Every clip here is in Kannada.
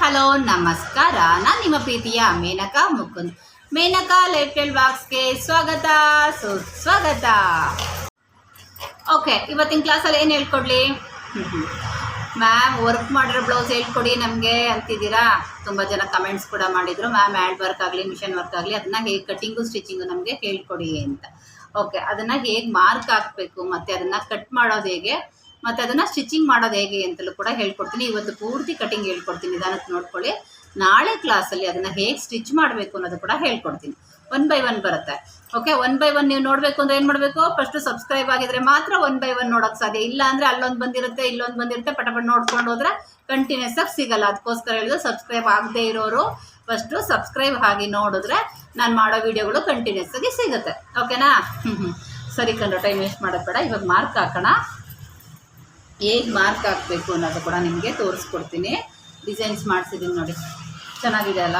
ಹಲೋ, ನಮಸ್ಕಾರ. ನಾನು ನಿಮ್ಮ ಪ್ರೀತಿಯ ಮೇನಕಾ ಮುಕುಂದ್. ಮೇನಕಾ ಲೇಟೆಲ್ ಬಾಕ್ಸ್ಗೆ ಸ್ವಾಗತ. ಸುಸ್ವಾಗತ ಓಕೆ ಇವತ್ತಿನ ಕ್ಲಾಸಲ್ಲಿ ಏನು ಹೇಳ್ಕೊಡ್ಲಿ? ಮ್ಯಾಮ್ ವರ್ಕ್ ಮಾಡಿರೋ ಬ್ಲೌಸ್ ಹೇಳ್ಕೊಡಿ ನಮಗೆ ಅಂತಿದ್ದೀರಾ? ತುಂಬ ಜನ ಕಮೆಂಟ್ಸ್ ಕೂಡ ಮಾಡಿದರು. ಮ್ಯಾಮ್ ಹ್ಯಾಂಡ್ ವರ್ಕ್ ಆಗಲಿ ಮಿಷನ್ ವರ್ಕ್ ಆಗಲಿ, ಅದನ್ನ ಹೇಗೆ ಕಟ್ಟಿಂಗು ಸ್ಟಿಚಿಂಗು ನಮಗೆ ಹೇಳ್ಕೊಡಿ ಅಂತ. ಓಕೆ ಅದನ್ನು ಹೇಗೆ ಮಾರ್ಕ್ ಹಾಕಬೇಕು, ಮತ್ತು ಅದನ್ನು ಕಟ್ ಮಾಡೋದು ಹೇಗೆ? ಮತ್ತು ಅದನ್ನು ಸ್ಟಿಚಿಂಗ್ ಮಾಡೋದು ಹೇಗೆ ಅಂತಲೂ ಕೂಡ ಹೇಳ್ಕೊಡ್ತೀನಿ. ಇವತ್ತು ಪೂರ್ತಿ ಕಟಿಂಗ್ ಹೇಳ್ಕೊಡ್ತೀನಿ. ನಿಧಾನಕ್ಕೆ ನೋಡ್ಕೊಳ್ಳಿ. ನಾಳೆ ಕ್ಲಾಸಲ್ಲಿ ಅದನ್ನು ಹೇಗೆ ಸ್ಟಿಚ್ ಮಾಡಬೇಕು ಅನ್ನೋದು ಕೂಡ ಹೇಳ್ಕೊಡ್ತೀನಿ. ಒನ್ ಬೈ ಒನ್ ಬರುತ್ತೆ. ಓಕೆ ಒನ್ ಬೈ ಒನ್ ನೀವು ನೋಡಬೇಕು ಅಂದರೆ ಏನು ಮಾಡಬೇಕು? ಫಸ್ಟು ಸಬ್ಸ್ಕ್ರೈಬ್ ಆಗಿದ್ರೆ ಮಾತ್ರ ಒನ್ ಬೈ ಒನ್ ನೋಡೋಕ್ಕೆ ಸಾಧ್ಯ. ಇಲ್ಲ ಅಂದರೆ ಅಲ್ಲೊಂದು ಬಂದಿರುತ್ತೆ, ಇಲ್ಲೊಂದು ಬಂದಿರುತ್ತೆ ಪಟಪಟ್ ನೋಡ್ಕೊಂಡು ಹೋದ್ರೆ ಕಂಟಿನ್ಯೂಸ್ ಆಗಿ ಸಿಗಲ್ಲ. ಅದಕ್ಕೋಸ್ಕರ ಹೇಳಿದ್ರೆ ಸಬ್ಸ್ಕ್ರೈಬ್ ಆಗದೇ ಇರೋರು ಫಸ್ಟು ಸಬ್ಸ್ಕ್ರೈಬ್ ಆಗಿ ನೋಡಿದ್ರೆ ನಾನು ಮಾಡೋ ವಿಡಿಯೋಗಳು ಕಂಟಿನ್ಯೂಸ್ ಆಗಿ ಸಿಗುತ್ತೆ. ಓಕೆನಾ ಸರಿ ಕಂಡ್ರೆ ಟೈಮ್ ವೇಸ್ಟ್ ಮಾಡೋದು ಬೇಡ. ಇವಾಗ ಮಾರ್ಕ್ ಹಾಕೋಣ. ಹೇಗೆ ಮಾರ್ಕ್ ಹಾಕಬೇಕು ಅನ್ನೋದು ಕೂಡ ನಿಮಗೆ ತೋರಿಸ್ಕೊಡ್ತೀನಿ. ಡಿಸೈನ್ಸ್ ಮಾಡಿಸಿದ್ದೀನಿ ನೋಡಿ. ಚೆನ್ನಾಗಿದೆ ಅಲ್ಲ?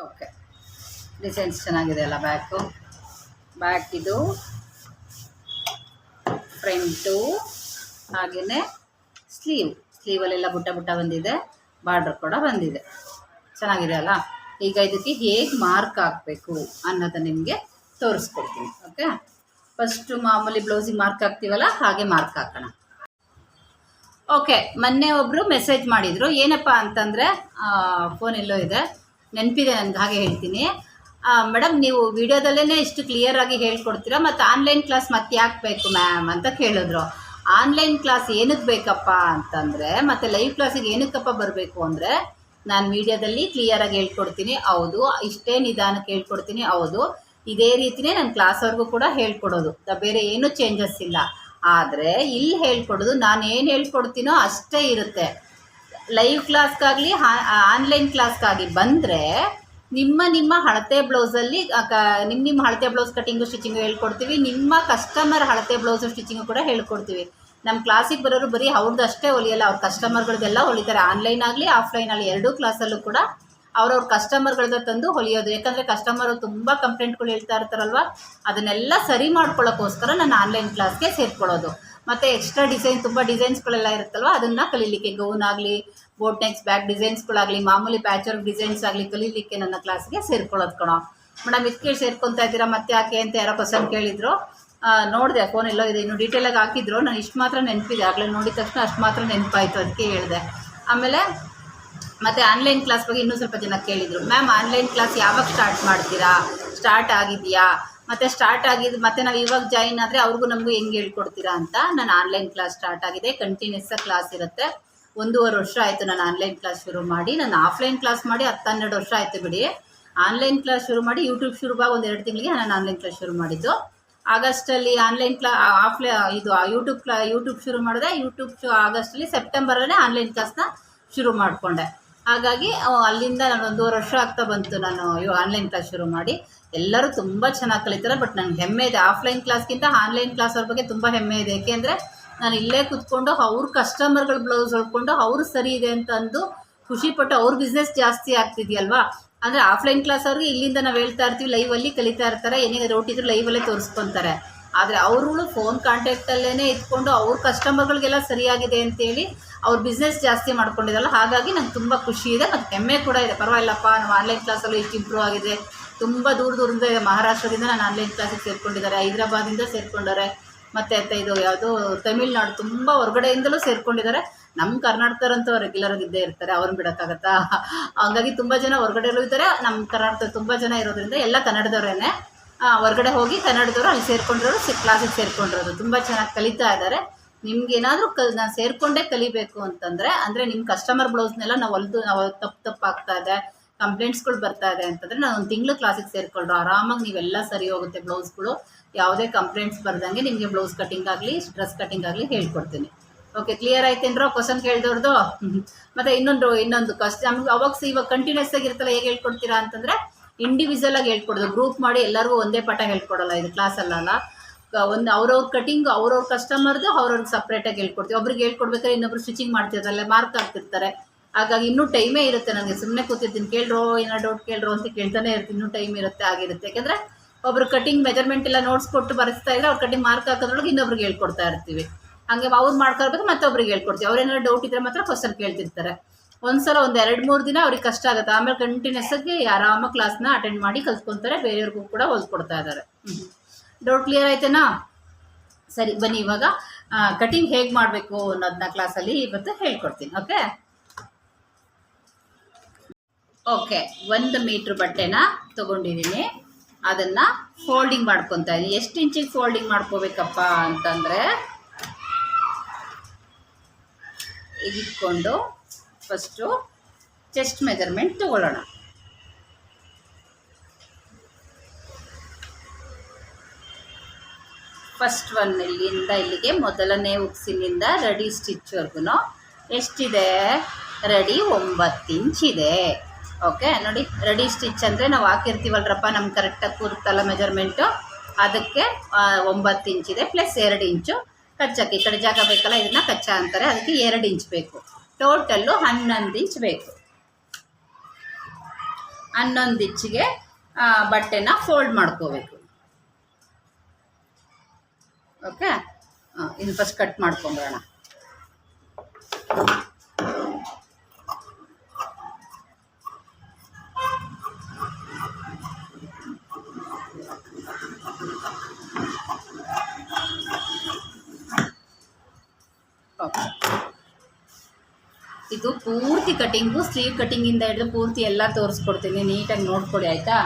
ಓಕೆ. ಡಿಸೈನ್ಸ್ ಚೆನ್ನಾಗಿದೆ ಅಲ್ಲ ಬ್ಯಾಕು? ಬ್ಯಾಕ್ ಇದು. ಫ್ರಂಟು ಹಾಗೆಯೇ ಸ್ಲೀವ್. ಸ್ಲೀವಲ್ಲೆಲ್ಲ ಬುಟ್ಟ ಬುಟ್ಟ ಬಂದಿದೆ. ಬಾರ್ಡ್ರ್ ಕೂಡ ಬಂದಿದೆ. ಚೆನ್ನಾಗಿದೆ ಅಲ್ಲ? ಈಗ ಇದಕ್ಕೆ ಹೇಗೆ ಮಾರ್ಕ್ ಹಾಕಬೇಕು ಅನ್ನೋದು ನಿಮಗೆ ತೋರಿಸ್ಕೊಡ್ತೀನಿ. ಓಕೆ? ಫಸ್ಟು ಮಾಮೂಲಿ ಬ್ಲೌಸಿಗೆ ಮಾರ್ಕ್ ಹಾಕ್ತೀವಲ್ಲ, ಹಾಗೆ ಮಾರ್ಕ್ ಹಾಕೋಣ. ಓಕೆ ಮೊನ್ನೆ ಒಬ್ಬರು ಮೆಸೇಜ್ ಮಾಡಿದರು. ಏನಪ್ಪ ಅಂತಂದರೆ ಫೋನ್ ಎಲ್ಲೋ ಇದೆ. ನೆನಪಿದೆ ನನಗೆ ಹಾಗೆ ಹೇಳ್ತೀನಿ. ಮೇಡಮ್ ನೀವು ವಿಡಿಯೋದಲ್ಲೇ ಇಷ್ಟು ಕ್ಲಿಯರಾಗಿ ಹೇಳ್ಕೊಡ್ತೀರಾ? ಮತ್ತು ಆನ್ಲೈನ್ ಕ್ಲಾಸ್ ಮತ್ತೆ ಯಾಕೆ ಬೇಕು ಮ್ಯಾಮ್ ಅಂತ ಕೇಳಿದ್ರು. ಆನ್ಲೈನ್ ಕ್ಲಾಸ್ ಏನಕ್ಕೆ ಬೇಕಪ್ಪ ಅಂತಂದರೆ, ಮತ್ತು ಲೈವ್ ಕ್ಲಾಸಿಗೆ ಏನಕ್ಕಪ್ಪ ಬರಬೇಕು ಅಂದರೆ, ನಾನು ವಿಡಿಯೋದಲ್ಲಿ ಕ್ಲಿಯರಾಗಿ ಹೇಳ್ಕೊಡ್ತೀನಿ. ಹೌದು, ಇಷ್ಟೇ ನಿಧಾನಕ್ಕೆ ಹೇಳ್ಕೊಡ್ತೀನಿ. ಹೌದು, ಇದೇ ರೀತಿಯೇ ನಾನು ಕ್ಲಾಸ್ವರೆಗೂ ಕೂಡ ಹೇಳ್ಕೊಡೋದು. ಬೇರೆ ಏನೂ ಚೇಂಜಸ್ ಇಲ್ಲ. ಆದರೆ ಇಲ್ಲಿ ಹೇಳ್ಕೊಡೋದು ನಾನು ಏನು ಹೇಳ್ಕೊಡ್ತೀನೋ ಅಷ್ಟೇ ಇರುತ್ತೆ. ಲೈವ್ ಕ್ಲಾಸ್ಗಾಗಲಿ ಆನ್ಲೈನ್ ಕ್ಲಾಸ್ಗಾಗಿ ಬಂದರೆ ನಿಮ್ಮ ನಿಮ್ಮ ಹಳತೆ ಬ್ಲೌಸಲ್ಲಿ ನಿಮ್ಮ ನಿಮ್ಮ ಹಳತೆ ಬ್ಲೌಸ್ ಕಟಿಂಗು ಸ್ಟಿಚಿಂಗು ಹೇಳ್ಕೊಡ್ತೀವಿ, ನಿಮ್ಮ ಕಸ್ಟಮರ್ ಹಳತೆ ಬ್ಲೌಸು ಸ್ಟಿಚಿಂಗು ಕೂಡ ಹೇಳ್ಕೊಡ್ತೀವಿ. ನಮ್ಮ ಕ್ಲಾಸಿಗೆ ಬರೋರು ಬರೀ ಅವ್ರದ್ದು ಅಷ್ಟೇ ಹೊಲಿಯಲ್ಲ, ಅವ್ರ ಕಸ್ಟಮರ್ಗಳದ್ದೆಲ್ಲ ಹೊಲಿತಾರೆ. ಆನ್ಲೈನ್ ಆಗಲಿ ಆಫ್ಲೈನ್ ಆಗಲಿ ಎರಡೂ ಕ್ಲಾಸಲ್ಲೂ ಕೂಡ ಅವ್ರವ್ರ ಕಸ್ಟಮರ್ಗಳನ್ನ ತಂದು ಹೊಲಿಯೋದು. ಯಾಕಂದರೆ ಕಸ್ಟಮರು ತುಂಬ ಕಂಪ್ಲೇಂಟ್ಗಳು ಹೇಳ್ತಾ ಇರ್ತಾರಲ್ವ? ಅದನ್ನೆಲ್ಲ ಸರಿ ಮಾಡ್ಕೊಳ್ಳೋಕ್ಕೋಸ್ಕರ ನಾನು ಆನ್ಲೈನ್ ಕ್ಲಾಸ್ಗೆ ಸೇರ್ಕೊಳ್ಳೋದು. ಮತ್ತು ಎಕ್ಸ್ಟ್ರಾ ಡಿಸೈನ್ ತುಂಬ ಡಿಸೈನ್ಸ್ಗಳೆಲ್ಲ ಇರುತ್ತಲ್ವ? ಅದನ್ನು ಕಲೀಲಿಕ್ಕೆ ಗೌನ್ ಆಗಲಿ ಬೋಟ್ ನೆಕ್ಸ್ ಬ್ಯಾಕ್ ಡಿಸೈನ್ಸ್ಗಳಾಗಲಿ ಮಾಮೂಲಿ ಪ್ಯಾಚ್ ವರ್ಕ್ ಡಿಸೈನ್ಸ್ ಆಗಲಿ ಕಲೀಲಿಕ್ಕೆ ನನ್ನ ಕ್ಲಾಸ್ಗೆ ಸೇರ್ಕೊಳ್ಳೋದು ಕಣ. ಮೇಡಮ್ ಇದಕ್ಕೆ ಸೇರ್ಕೊತಾ ಇದ್ದೀರಾ? ಮತ್ತೆ ಯಾಕೆ ಅಂತ ಯಾರೋ ಕ್ವಶನ್ ಕೇಳಿದ್ರು. ನೋಡಿದೆ ಫೋನ್ ಎಲ್ಲೋ ಇದೆ. ಇನ್ನು ಡೀಟೇಲಾಗಿ ಹಾಕಿದ್ರು. ನಾನು ಇಷ್ಟು ಮಾತ್ರ ನೆನಪಿದೆ. ಆಗಲೇ ನೋಡಿದ ತಕ್ಷಣ ಅಷ್ಟು ಮಾತ್ರ ನೆನಪಾಯಿತು ಅದಕ್ಕೆ ಹೇಳಿದೆ. ಆಮೇಲೆ ಮತ್ತು ಆನ್ಲೈನ್ ಕ್ಲಾಸ್ ಬಗ್ಗೆ ಇನ್ನೂ ಸ್ವಲ್ಪ ಜನ ಕೇಳಿದರು ಮ್ಯಾಮ್ ಆನ್ಲೈನ್ ಕ್ಲಾಸ್ ಯಾವಾಗ ಸ್ಟಾರ್ಟ್ ಮಾಡ್ತೀರಾ? ಸ್ಟಾರ್ಟ್ ಆಗಿದೆಯಾ? ಮತ್ತು ಸ್ಟಾರ್ಟ್ ಆಗಿದ್ದು ಮತ್ತು ನಾವು ಇವಾಗ ಜಾಯಿನ್ ಆದರೆ ಅವ್ರಿಗೂ ನಮಗೂ ಹೆಂಗೆ ಹೇಳ್ಕೊಡ್ತೀರಾ ಅಂತ ನಾನು ಆನ್ಲೈನ್ ಕ್ಲಾಸ್ ಸ್ಟಾರ್ಟ್ ಆಗಿದೆ ಕಂಟಿನ್ಯೂಸ್ ಕ್ಲಾಸ್ ಇರುತ್ತೆ. ಒಂದೂವರೆ ವರ್ಷ ಆಯಿತು ನಾನು ಆನ್ಲೈನ್ ಕ್ಲಾಸ್ ಶುರು ಮಾಡಿ, ನಾನು ಆಫ್ಲೈನ್ ಕ್ಲಾಸ್ ಮಾಡಿ ಹತ್ತು ಹನ್ನೆರಡು ವರ್ಷ ಆಯಿತು ಬಿಡಿ. ಆನ್ಲೈನ್ ಕ್ಲಾಸ್ ಶುರು ಮಾಡಿ ಯೂಟ್ಯೂಬ್ ಶುರುವಾಗ ಒಂದು ಎರಡು ತಿಂಗಳಿಗೆ ನಾನು ಆನ್ಲೈನ್ ಕ್ಲಾಸ್ ಶುರು ಮಾಡಿದ್ದು. ಆಗಸ್ಟಲ್ಲಿ ಆನ್ಲೈನ್ ಕ್ಲಾ ಆಫ್ಲೈ ಇದು ಯೂಟ್ಯೂಬ್ ಕ್ಲಾ ಯೂಟ್ಯೂಬ್ ಶುರು ಮಾಡಿದೆ. ಯೂಟ್ಯೂಬ್ ಶು, ಆಗಸ್ಟಲ್ಲಿ ಸೆಪ್ಟೆಂಬರಲ್ಲೇ ಆನ್ಲೈನ್ ಕ್ಲಾಸ್ನ ಶುರು ಮಾಡಿಕೊಂಡೆ. ಹಾಗಾಗಿ ಅಲ್ಲಿಂದ ನಾನು ಒಂದೂವರೆ ವರ್ಷ ಆಗ್ತಾ ಬಂತು ನಾನು ಆನ್ಲೈನ್ ಕ್ಲಾಸ್ ಶುರು ಮಾಡಿ. ಎಲ್ಲರೂ ತುಂಬ ಚೆನ್ನಾಗಿ ಕಲಿತಾರೆ ಬಟ್ ನನಗೆ ಹೆಮ್ಮೆ ಇದೆ. ಆಫ್ಲೈನ್ ಕ್ಲಾಸ್ಗಿಂತ ಆನ್ಲೈನ್ ಕ್ಲಾಸ್ ಅವ್ರ ಬಗ್ಗೆ ತುಂಬ ಹೆಮ್ಮೆ ಇದೆ. ಏಕೆಂದರೆ ನಾನು ಇಲ್ಲೇ ಕೂತ್ಕೊಂಡು ಅವ್ರ ಕಸ್ಟಮರ್ಗಳ ಬ್ಲೌಸ್ ಹೊಡ್ಕೊಂಡು ಅವ್ರು ಸರಿ ಇದೆ ಅಂತ ಅಂದು ಖುಷಿಪಟ್ಟು ಅವ್ರ ಬಿಸ್ನೆಸ್ ಜಾಸ್ತಿ ಆಗ್ತಿದೆಯಲ್ವಾ? ಅಂದರೆ ಆಫ್ಲೈನ್ ಕ್ಲಾಸ್ ಅವ್ರಿಗೆ ಇಲ್ಲಿಂದ ನಾವು ಹೇಳ್ತಾ ಇರ್ತೀವಿ ಲೈವಲ್ಲಿ ಕಲಿತಾ ಇರ್ತಾರೆ. ಏನೇ ರೋಟಿದ್ರು ಲೈವಲ್ಲೇ ತೋರಿಸ್ಕೊತಾರೆ. ಆದರೆ ಅವ್ರುಗಳು ಫೋನ್ ಕಾಂಟ್ಯಾಕ್ಟಲ್ಲೇ ಇಟ್ಕೊಂಡು ಅವ್ರ ಕಸ್ಟಮರ್ಗಳಿಗೆಲ್ಲ ಸರಿಯಾಗಿದೆ ಅಂತೇಳಿ ಅವ್ರ ಬಿಸ್ನೆಸ್ ಜಾಸ್ತಿ ಮಾಡ್ಕೊಂಡಿದ್ದಲ್ಲ ಹಾಗಾಗಿ ನಂಗೆ ತುಂಬ ಖುಷಿ ಇದೆ. ಮತ್ತು ಹೆಮ್ಮೆ ಕೂಡ ಇದೆ. ಪರವಾಗಿಲ್ಲಪ್ಪ, ನಾವು ಆನ್ಲೈನ್ ಕ್ಲಾಸಲ್ಲೂ ಇಷ್ಟು ಇಂಪ್ರೂವ್ ಆಗಿದೆ. ತುಂಬ ದೂರ ದೂರದಿಂದ ಮಹಾರಾಷ್ಟ್ರದಿಂದ ನಾನು ಆನ್ಲೈನ್ ಕ್ಲಾಸಿಗೆ ಸೇರ್ಕೊಂಡಿದ್ದಾರೆ. ಹೈದರಾಬಾದಿಂದ ಸೇರ್ಕೊಂಡಾರೆ ಮತ್ತು ಅಂತ ಇದು ಯಾವುದು ತಮಿಳ್ನಾಡು ತುಂಬ ಹೊರಗಡೆಯಿಂದಲೂ ಸೇರ್ಕೊಂಡಿದ್ದಾರೆ. ನಮ್ಮ ಕರ್ನಾಟಕದಂತೂ ರೆಗ್ಯುಲರ್ ಇದ್ದೇ ಇರ್ತಾರೆ. ಅವ್ರನ್ನ ಬಿಡೋಕ್ಕಾಗತ್ತಾ? ಹಾಗಾಗಿ ತುಂಬ ಜನ ಹೊರಗಡೆಯಲ್ಲೂ ಇದ್ದಾರೆ. ನಮ್ಮ ಕರ್ನಾಟಕದ ತುಂಬ ಜನ ಇರೋದ್ರಿಂದ ಎಲ್ಲ ಕನ್ನಡದವರೇನೆ. ಹೊರಗಡೆ ಹೋಗಿ ಕನ್ನಡದವರು ಅಲ್ಲಿ ಸೇರ್ಕೊಂಡಿರೋರು ಕ್ಲಾಸಿಗೆ ಸೇರ್ಕೊಂಡಿರೋದು. ತುಂಬ ಚೆನ್ನಾಗಿ ಕಲಿತಾ ಇದ್ದಾರೆ ನಿಮ್ಗೆ ಏನಾದರೂ ಕಲ್ ನಾನು ಸೇರಿಕೊಂಡೇ ಕಲಿಬೇಕು ಅಂತಂದರೆ, ಅಂದರೆ ನಿಮ್ಮ ಕಸ್ಟಮರ್ ಬ್ಲೌಸ್ನೆಲ್ಲ ನಾವು ಹೊಲಿದು, ನಾವು ತಪ್ಪು ತಪ್ಪು ಆಗ್ತಾ ಇದೆ ಕಂಪ್ಲೇಂಟ್ಸ್ಗಳು ಬರ್ತಾ ಇದೆ ಅಂತಂದರೆ ನಾನು ಒಂದು ತಿಂಗಳು ಕ್ಲಾಸಿಗೆ ಸೇರಿಕೊಂಡ್ರು ಆರಾಮಾಗಿ ನೀವೆಲ್ಲ ಸರಿ ಹೋಗುತ್ತೆ ಬ್ಲೌಸ್ಗಳು ಯಾವುದೇ ಕಂಪ್ಲೇಂಟ್ಸ್ ಬರ್ದಂಗೆ ನಿಮಗೆ ಬ್ಲೌಸ್ ಕಟಿಂಗ್ ಆಗಲಿ ಡ್ರೆಸ್ ಕಟಿಂಗ್ ಆಗಲಿ ಹೇಳ್ಕೊಡ್ತೀನಿ. ಓಕೆ ಕ್ಲಿಯರ್ ಆಯ್ತೇನ್ರೋ ಕ್ವಶನ್ ಕೇಳ್ದವ್ರದ್ದು ಮತ್ತೆ ಇನ್ನೊಂದು ಇನ್ನೊಂದು ಕಷ್ಟ ನಮ್ಗೆ ಅವಾಗ ಇವಾಗ ಕಂಟಿನ್ಯೂಸ್ ಆಗಿರ್ತಲ್ಲ ಹೇಗೆ ಹೇಳ್ಕೊಡ್ತೀರಾ ಅಂತಂದರೆ ಇಂಡಿವಿಜುವಲ್ ಆಗಿ ಹೇಳ್ಕೊಡೋದು. ಗ್ರೂಪ್ ಮಾಡಿ ಎಲ್ಲರಿಗೂ ಒಂದೇ ಪಾಠ ಹೇಳ್ಕೊಡಲ್ಲ ಇದು ಕ್ಲಾಸಲ್ಲಲ್ಲ ಒಂದು ಅವ್ರವ್ರ ಕಟಿಂಗ್ ಅವ್ರವ್ರ ಕಸ್ಟಮರ್ದು ಅವ್ರವ್ರಿಗೆ ಸಪ್ರೇಟಾಗಿ ಹೇಳ್ಕೊಡ್ತೀವಿ. ಒಬ್ರಿಗೆ ಹೇಳ್ಕೊಡ್ಬೇಕಾದ್ರೆ ಇನ್ನೊಬ್ರು ಸ್ಟಿಚಿಂಗ್ ಮಾಡ್ತಿರ್ತಾರೆ ಮಾರ್ಕ್ ಹಾಕ್ತಿರ್ತಾರೆ. ಹಾಗಾಗಿ ಇನ್ನೂ ಟೈಮೇ ಇರುತ್ತೆ ನನಗೆ ಸುಮ್ಮನೆ ಕೂತಿರ್ತೀನಿ. ಕೇಳ್ರೋ ಏನೋ ಡೌಟ್ ಕೇಳ್ರೋ ಅಂತ ಕೇಳ್ತಾನೆ ಇರ್ತೀನಿ. ಇನ್ನೂ ಟೈಮ್ ಇರುತ್ತೆ, ಆಗಿರುತ್ತೆ. ಯಾಕಂದರೆ ಒಬ್ರು ಕಟಿಂಗ್ ಮೆಜರ್ಮೆಂಟ್ ಎಲ್ಲ ನೋಟ್ಸ್ ಕೊಟ್ಟು ಬರೆಸ್ತಾ ಇದ್ರೆ ಅವ್ರ ಕಟಿಂಗ್ ಮಾರ್ಕ್ ಹಾಕೋದ್ರೊಳಗೆ ಇನ್ನೊಬ್ರಿಗೆ ಹೇಳ್ಕೊಡ್ತಾ ಇರ್ತೀವಿ. ಹಂಗೆ ಅವ್ರು ಮಾಡ್ಕೊಳ್ಬೇಕು ಮತ್ತೊಬ್ರಿಗೆ ಹೇಳ್ಕೊಡ್ತೀವಿ. ಅವ್ರೇನಾದ್ರು ಡೌಟ್ ಇದ್ರೆ ಮಾತ್ರ ಕ್ವಶನ್ ಕೇಳ್ತಿರ್ತಾರೆ. ಒಂದ್ಸಲ ಒಂದು ಎರಡು ಮೂರು ದಿನ ಅವ್ರಿಗೆ ಕಷ್ಟ ಆಗುತ್ತೆ. ಆಮೇಲೆ ಕಂಟಿನ್ಯೂಸ್ ಆಗಿ ಆರಾಮಾಗಿ ಕ್ಲಾಸ್ನ ಅಟೆಂಡ್ ಮಾಡಿ ಕಲ್ತ್ಕೊತಾರೆ. ಬೇರೆಯವ್ರಿಗೂ ಕೂಡ ಹೊಲ್ಕೊಡ್ತಾ ಇದ್ದಾರೆ. ಡೌಟ್ ಕ್ಲಿಯರ್ ಆಯ್ತೇನಾ? ಸರಿ, ಬನ್ನಿ ಇವಾಗ. ಕಟಿಂಗ್ ಹೇಗೆ ಮಾಡಬೇಕು ಅನ್ನೋದನ್ನ ಕ್ಲಾಸಲ್ಲಿ ಇವತ್ತು ಹೇಳ್ಕೊಡ್ತೀನಿ ಓಕೆ ಓಕೆ ಒಂದು ಮೀಟ್ರ್ ಬಟ್ಟೆನ ತೊಗೊಂಡಿದ್ದೀನಿ. ಅದನ್ನು ಫೋಲ್ಡಿಂಗ್ ಮಾಡ್ಕೊತಾ ಇದ್ದೀನಿ. ಎಷ್ಟು ಇಂಚಿಗೆ ಫೋಲ್ಡಿಂಗ್ ಮಾಡ್ಕೋಬೇಕಪ್ಪ ಅಂತಂದರೆ ಇಟ್ಕೊಂಡು ಫಸ್ಟು ಚೆಸ್ಟ್ ಮೆಜರ್ಮೆಂಟ್ ತಗೊಳ್ಳೋಣ. ಫಸ್ಟ್ ಒನ್ ಇಲ್ಲಿಂದ ಇಲ್ಲಿಗೆ ಮೊದಲನೇ ಉಕ್ಸಿನಿಂದ ರೆಡಿ ಸ್ಟಿಚ್ವರೆಗೂ ಎಷ್ಟಿದೆ? ರೆಡಿ ಒಂಬತ್ತು ಇಂಚ್ ಇದೆ. ಓಕೆ ನೋಡಿ ರೆಡಿ ಸ್ಟಿಚ್ ಅಂದರೆ ನಾವು ಹಾಕಿರ್ತೀವಲ್ರಪ್ಪ ನಮ್ಗೆ ಕರೆಕ್ಟಾಗಿ ಕೂರುತ್ತಲ್ಲ ಮೆಜರ್ಮೆಂಟು ಅದಕ್ಕೆ ಒಂಬತ್ತು ಇಂಚ್ ಇದೆ ಪ್ಲಸ್ ಎರಡು ಇಂಚು ಕಚ್ಚಕ್ಕೆ. ಈ ಕಡೆ ಜಾಗ ಬೇಕಲ್ಲ, ಇದನ್ನು ಕಚ್ಚಾ ಅಂತಾರೆ. ಅದಕ್ಕೆ ಎರಡು ಇಂಚ್ ಬೇಕು. ಟೋಟಲ್ಲು ಹನ್ನೊಂದು ಇಂಚ್ ಬೇಕು. ಹನ್ನೊಂದು ಇಂಚಿಗೆ ಬಟ್ಟೆನ ಫೋಲ್ಡ್ ಮಾಡ್ಕೋಬೇಕು. ಓಕೆ? ಇನ್ನು ಫಸ್ಟ್ ಕಟ್ ಮಾಡ್ಕೊಂಬರೋಣ ಇದು ಪೂರ್ತಿ ಕಟ್ಟಿಂಗು ಸ್ಲೀವ್ ಕಟ್ಟಿಂಗಿಂದ ಹಿಡಿದು ಪೂರ್ತಿ ಎಲ್ಲ ತೋರಿಸ್ಕೊಡ್ತೀನಿ, ನೀಟಾಗಿ ನೋಡ್ಕೊಡಿ, ಆಯಿತಾ?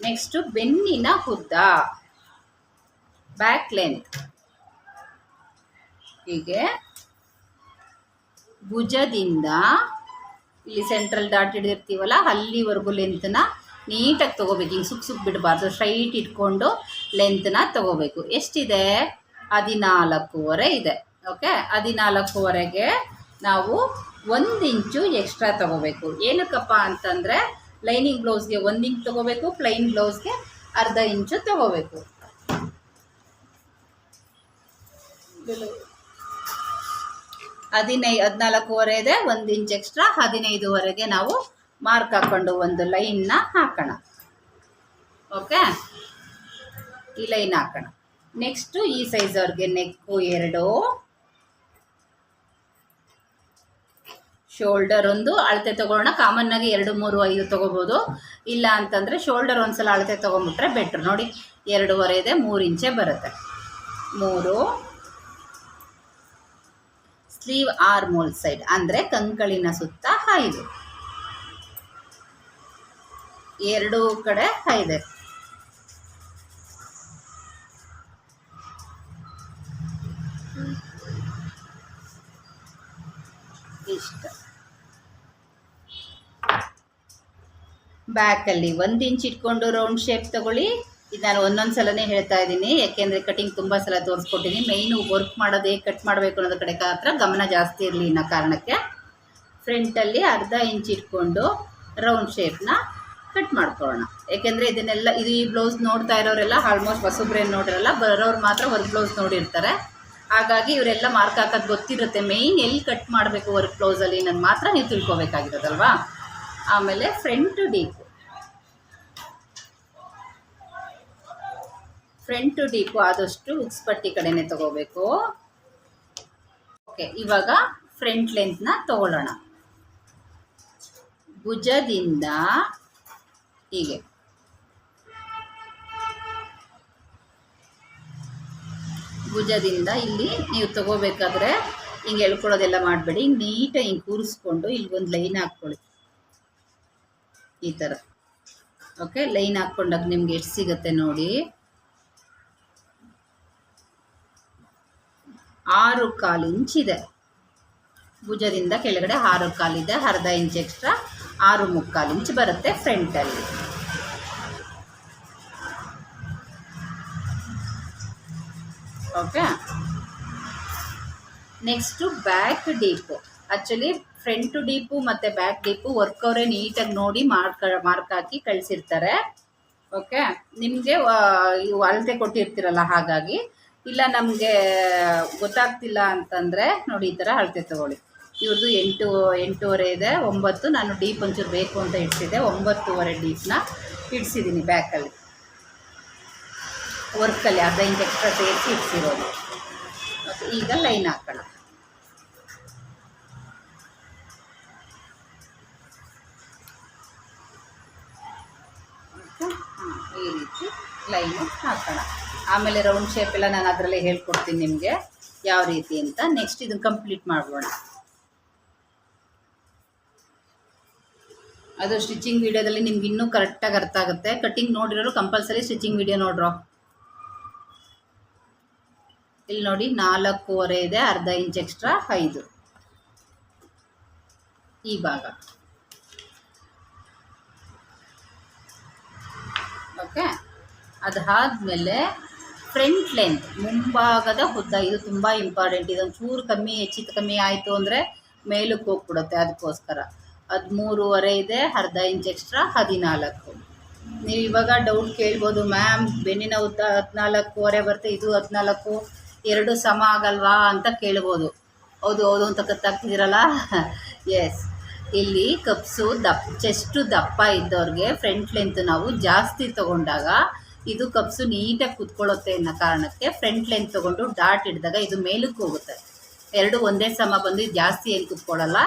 ನೆಕ್ಸ್ಟು ಬೆನ್ನಿನ ಉದ್ದ ಬ್ಯಾಕ್ ಲೆಂತ್ ಹೀಗೆ. ಭುಜದಿಂದ ಇಲ್ಲಿ ಸೆಂಟ್ರಲ್ ಡಾಟ್ ಹಿಡಿದಿರ್ತೀವಲ್ಲ, ಅಲ್ಲಿವರೆಗೂ ಲೆಂತ್ನ ನೀಟಾಗಿ ತೊಗೋಬೇಕು. ಹಿಂಗೆ ಸುಕ್ ಸುಕ್ ಬಿಡಬಾರ್ದು ಸ್ಟ್ರೈಟ್ ಇಟ್ಕೊಂಡು ಲೆಂತ್ನ ತೊಗೋಬೇಕು. ಎಷ್ಟಿದೆ? ಹದಿನಾಲ್ಕೂವರೆ ಇದೆ ಓಕೆ ಹದಿನಾಲ್ಕೂವರೆಗೆ ನಾವು ಒಂದು ಇಂಚು ಎಕ್ಸ್ಟ್ರಾ ತೊಗೋಬೇಕು. ಏನಕ್ಕಪ್ಪ ಅಂತಂದರೆ ಲೈನಿಂಗ್ ಬ್ಲೌಸ್ಗೆ ಒಂದು ಇಂಚ್ ತೊಗೋಬೇಕು ಪ್ಲೈನ್ ಬ್ಲೌಸ್ಗೆ ಅರ್ಧ ಇಂಚು ತೊಗೋಬೇಕು. ಹದಿನೈದು ಹದಿನಾಲ್ಕೂವರೆ ಇದೆ, ಒಂದು ಇಂಚ್ ಎಕ್ಸ್ಟ್ರಾ ಹದಿನೈದುವರೆಗೆ ನಾವು ಮಾರ್ಕ್ ಹಾಕ್ಕೊಂಡು ಒಂದು ಲೈನ್ನ ಹಾಕೋಣ. ಓಕೆ ಈ ಲೈನ್ ಹಾಕೋಣ. ನೆಕ್ಸ್ಟು ಈ ಸೈಜ್ ಅವ್ರಿಗೆ ನೆಕ್ಕು ಎರಡು ಶೋಲ್ಡರ್ ಒಂದು ಅಳತೆ ತಗೊಳ್ಳೋಣ. ಕಾಮನ್ ಆಗಿ ಎರಡು, ಮೂರು, ಐದು ತಗೋಬೋದು. ಇಲ್ಲ ಅಂತಂದರೆ ಶೋಲ್ಡರ್ ಒಂದ್ಸಲ ಅಳತೆ ತೊಗೊಂಬಿಟ್ರೆ ಬೆಟ್ರ್ ನೋಡಿ, ಎರಡೂವರೆ ಇದೆ, ಮೂರು ಇಂಚೆ ಬರುತ್ತೆ. ಮೂರು. ಸ್ಲೀವ್ ಆರ್ ಮೋಲ್ ಸೈಡ್ ಅಂದರೆ ಕಂಕಳಿನ ಸುತ್ತ ಐದು. ಎರಡು ಕಡೆ ಐದೆ. ಇಷ್ಟ. ಬ್ಯಾಕಲ್ಲಿ ಒಂದು ಇಂಚ್ ಇಟ್ಕೊಂಡು ರೌಂಡ್ ಶೇಪ್ ತಗೊಳ್ಳಿ. ಇದು ನಾನು ಒಂದೊಂದು ಸಲನೇ ಹೇಳ್ತಾ ಇದ್ದೀನಿ. ಯಾಕೆಂದರೆ ಕಟಿಂಗ್ ತುಂಬ ಸಲ ತೋರಿಸ್ಕೊಟ್ಟಿದ್ದೀನಿ. ಮೇಯ್ನು ವರ್ಕ್ ಮಾಡೋದು ಕಟ್ ಮಾಡಬೇಕು ಅನ್ನೋದ್ರ ಕಡೆ ಮಾತ್ರ ಗಮನ ಜಾಸ್ತಿ ಇರಲಿ ಅನ್ನೋ ಕಾರಣಕ್ಕೆ. ಫ್ರಂಟಲ್ಲಿ ಅರ್ಧ ಇಂಚ್ ಇಟ್ಕೊಂಡು ರೌಂಡ್ ಶೇಪ್ನ ಕಟ್ ಮಾಡ್ಕೊಳ್ಳೋಣ. ಯಾಕೆಂದರೆ ಇದನ್ನೆಲ್ಲ ಇದು ಈ ಬ್ಲೌಸ್ ನೋಡ್ತಾ ಇರೋರೆಲ್ಲ ಆಲ್ಮೋಸ್ಟ್ ಹೊಸಬ್ರೇನು ನೋಡಿರಲ್ಲ ಬರೋರು ಮಾತ್ರ ವರ್ಕ್ ಬ್ಲೌಸ್ ನೋಡಿರ್ತಾರೆ. ಹಾಗಾಗಿ ಇವರೆಲ್ಲ ಮಾರ್ಕ್ ಹಾಕೋದು ಗೊತ್ತಿರುತ್ತೆ. ಮೇಯ್ನ್ ಎಲ್ಲಿ ಕಟ್ ಮಾಡಬೇಕು ವರ್ಕ್ ಬ್ಲೌಸಲ್ಲಿ ನಾನು ಮಾತ್ರ ನೀವು ತಿಳ್ಕೊಬೇಕಾಗಿರೋದಲ್ವಾ? ಆಮೇಲೆ ಫ್ರಂಟ್ ಡೀಪು ಫ್ರಂಟ್ ಡೀಪು ಆದಷ್ಟು ಉಕ್ಸ್ ಪಟ್ಟಿ ಕಡೆನೇ ತಗೋಬೇಕು. ಓಕೆ ಇವಾಗ ಫ್ರಂಟ್ ಲೆಂತ್ನ ತಗೊಳ್ಳೋಣ. ಭುಜದಿಂದ ಹೀಗೆ. ಭುಜದಿಂದ ಇಲ್ಲಿ ನೀವು ತಗೋಬೇಕಾದ್ರೆ ಹಿಂಗೆ ಎಳ್ಕೊಳ್ಳೋದೆಲ್ಲ ಮಾಡಬೇಡಿ. ಹಿಂಗೆ ನೀಟಾಗಿ ಹಿಂಗೆ ಕೂರಿಸ್ಕೊಂಡು ಇಲ್ಲಿ ಒಂದು ಲೈನ್ ಹಾಕ್ಕೊಳ್ಳಿ. ಈ ಥರ ಓಕೆ ಲೈನ್ ಹಾಕ್ಕೊಂಡಾಗ ನಿಮ್ಗೆ ಎಷ್ಟು ಸಿಗುತ್ತೆ ನೋಡಿ. ಆರು ಕಾಲು ಇಂಚ್ ಇದೆ. ಭುಜದಿಂದ ಕೆಳಗಡೆ ಆರು ಕಾಲಿದೆ ಅರ್ಧ ಇಂಚ್ ಎಕ್ಸ್ಟ್ರಾ ಆರು ಮುಕ್ಕಾಲು ಇಂಚ್ ಬರುತ್ತೆ ಫ್ರಂಟಲ್ಲಿ okay next back deep actually front deep ಮತ್ತು ಬ್ಯಾಕ್ ಡೀಪು ವರ್ಕ್ ಅವರೇ ನೀಟಾಗಿ ನೋಡಿ ಮಾರ್ಕ್ ಮಾರ್ಕ್ ಹಾಕಿ ಕಳಿಸಿರ್ತಾರೆ. ಓಕೆ ನಿಮಗೆ ಇವು ಅಳತೆ ಕೊಟ್ಟಿರ್ತೀರಲ್ಲ ಹಾಗಾಗಿ. ಇಲ್ಲ ನಮಗೆ ಗೊತ್ತಾಗ್ತಿಲ್ಲ ಅಂತಂದರೆ ನೋಡಿ ಈ ಥರ ಅಳತೆ ತಗೊಳ್ಳಿ. ಇವ್ರದ್ದು ಎಂಟು, ಎಂಟೂವರೆ ಇದೆ. ಒಂಬತ್ತು, ನಾನು ಡೀಪ್ ಒಂಚೂರು ಬೇಕು ಅಂತ ಇಡ್ಸಿದ್ದೆ. ಒಂಬತ್ತುವರೆ ಡೀಪ್ನ ಇಡ್ಸಿದ್ದೀನಿ ಬ್ಯಾಕಲ್ಲಿ ವರ್ಕಲ್ಲಿ ಅರ್ಧ ಇಂಚ್ ಎಕ್ಸ್ಟ್ರಾ ಸೇರಿಸಿ ಇಡ್ಸಿರೋದು. ಈಗ ಲೈನ್ ಹಾಕೋಣ. ಈ ರೀತಿ ಲೈನು ಹಾಕೋಣ. ಆಮೇಲೆ ರೌಂಡ್ ಶೇಪ್ ಎಲ್ಲ ನಾನು ಅದರಲ್ಲೇ ಹೇಳ್ಕೊಡ್ತೀನಿ ನಿಮಗೆ ಯಾವ ರೀತಿ ಅಂತ. ನೆಕ್ಸ್ಟ್ ಇದನ್ನು ಕಂಪ್ಲೀಟ್ ಮಾಡೋಣ ಅದು ಸ್ಟಿಚಿಂಗ್ ವಿಡಿಯೋದಲ್ಲಿ ನಿಮ್ಗೆ ಇನ್ನೂ ಕರೆಕ್ಟಾಗಿ ಅರ್ಥ ಆಗುತ್ತೆ. ಕಟ್ಟಿಂಗ್ ನೋಡಿರೋರು ಕಂಪಲ್ಸರಿ ಸ್ಟಿಚಿಂಗ್ ವಿಡಿಯೋ ನೋಡ್ರೋ. ಇಲ್ಲಿ ನೋಡಿ ನಾಲ್ಕೂವರೆ ಇದೆ, ಅರ್ಧ ಇಂಚ್ ಎಕ್ಸ್ಟ್ರಾ ಐದು. ಈ ಭಾಗ. ಓಕೆ? ಅದಾದಮೇಲೆ ಫ್ರಂಟ್ ಲೆಂತ್, ಮುಂಭಾಗದ ಉದ್ದ, ಇದು ತುಂಬ ಇಂಪಾರ್ಟೆಂಟ್ ಇದೊಂದು ಚೂರು ಕಮ್ಮಿ ಹೆಚ್ಚಿತ್ತು ಕಮ್ಮಿ ಆಯಿತು ಅಂದರೆ ಮೇಲಕ್ಕೆ ಹೋಗ್ಬಿಡುತ್ತೆ ಅದಕ್ಕೋಸ್ಕರ. ಹದಿಮೂರುವರೆ ಇದೆ, ಅರ್ಧ ಇಂಚ್ ಎಕ್ಸ್ಟ್ರಾ ಹದಿನಾಲ್ಕು. ನೀವು ಇವಾಗ ಡೌಟ್ ಕೇಳ್ಬೋದು ಮ್ಯಾಮ್ ಬೆನ್ನಿನ ಉದ್ದ ಹದಿನಾಲ್ಕೂವರೆ ಬರುತ್ತೆ, ಇದು ಹದಿನಾಲ್ಕು, ಎರಡು ಸಮ ಆಗಲ್ವಾ ಅಂತ ಕೇಳ್ಬೋದು. ಹೌದು ಹೌದು ಅಂತ ಗೊತ್ತಾಗ್ತಿದ್ದೀರಲ್ಲ ಎಸ್ ಇಲ್ಲಿ ಕಪ್ಸು ದಪ್ಪ ಚೆಸ್ಟು ದಪ್ಪ ಇದ್ದವ್ರಿಗೆ ಫ್ರಂಟ್ ಲೆಂತ್ ನಾವು ಜಾಸ್ತಿ ತಗೊಂಡಾಗ ಇದು ಕಪ್ಸು ನೀಟಾಗಿ ಕುತ್ಕೊಳ್ಳುತ್ತೆ ಅನ್ನೋ ಕಾರಣಕ್ಕೆ ಫ್ರಂಟ್ ಲೆಂತ್ ತೊಗೊಂಡು ಡಾಟ್ ಹಿಡಿದಾಗ ಇದು ಮೇಲಕ್ಕೆ ಹೋಗುತ್ತೆ. ಎರಡು ಒಂದೇ ಸಮ ಬಂದು ಜಾಸ್ತಿ ಏನು ಕುತ್ಕೊಳ್ಳಲ್ಲ,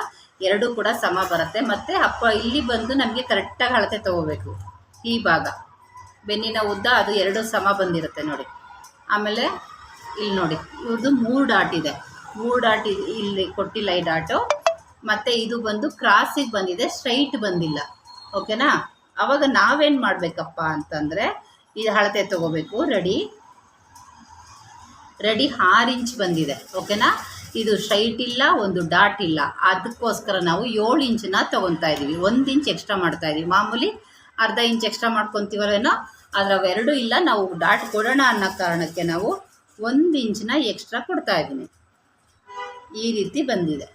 ಎರಡು ಕೂಡ ಸಮ ಬರುತ್ತೆ. ಮತ್ತು ಅಪ್ಪ ಇಲ್ಲಿ ಬಂದು ನಮಗೆ ಕರೆಕ್ಟಾಗಿ ಅಳತೆ ತೊಗೋಬೇಕು ಈ ಭಾಗ. ಬೆನ್ನಿನ ಉದ್ದ ಅದು ಎರಡು ಸಮ ಬಂದಿರುತ್ತೆ ನೋಡಿ. ಆಮೇಲೆ ಇಲ್ಲಿ ನೋಡಿ, ಇವ್ರದ್ದು ಮೂರು ಡಾಟ್ ಇದೆ. ಮೂರು ಡಾಟ್ ಇಲ್ಲಿ ಕೊಟ್ಟಿಲ್ಲ ಈ ಡಾಟು ಮತ್ತು ಇದು ಬಂದು ಕ್ರಾಸಿಗೆ ಬಂದಿದೆ ಸ್ಟ್ರೈಟ್ ಬಂದಿಲ್ಲ. ಓಕೆನಾ ಅವಾಗ ನಾವೇನು ಮಾಡಬೇಕಪ್ಪ ಅಂತಂದರೆ ಇದು ಅಳತೆ ತೊಗೋಬೇಕು ರೆಡಿ ರೆಡಿ ಆರು ಇಂಚ್ ಬಂದಿದೆ ಓಕೆನಾ ಇದು ಸ್ಟ್ರೈಟ್ ಇಲ್ಲ, ಒಂದು ಡಾಟ್ ಇಲ್ಲ. ಅದಕ್ಕೋಸ್ಕರ ನಾವು ಏಳು ಇಂಚನ್ನ ತೊಗೊತಾ ಇದ್ದೀವಿ ಒಂದು ಇಂಚ್ ಎಕ್ಸ್ಟ್ರಾ ಮಾಡ್ತಾ ಇದ್ದೀವಿ ಮಾಮೂಲಿ ಅರ್ಧ ಇಂಚ್ ಎಕ್ಸ್ಟ್ರಾ ಮಾಡ್ಕೊತೀವಲ್ಲೇನೋ ಆದರೆ ಅವೆರಡೂ ಇಲ್ಲ, ನಾವು ಡಾಟ್ ಕೊಡೋಣ ಅನ್ನೋ ಕಾರಣಕ್ಕೆ ನಾವು ಒಂದು ಇಂಚನ್ನ ಎಕ್ಸ್ಟ್ರಾ ಕೊಡ್ತಾ ಇದ್ದೀನಿ ಈ ರೀತಿ ಬಂದಿದೆ.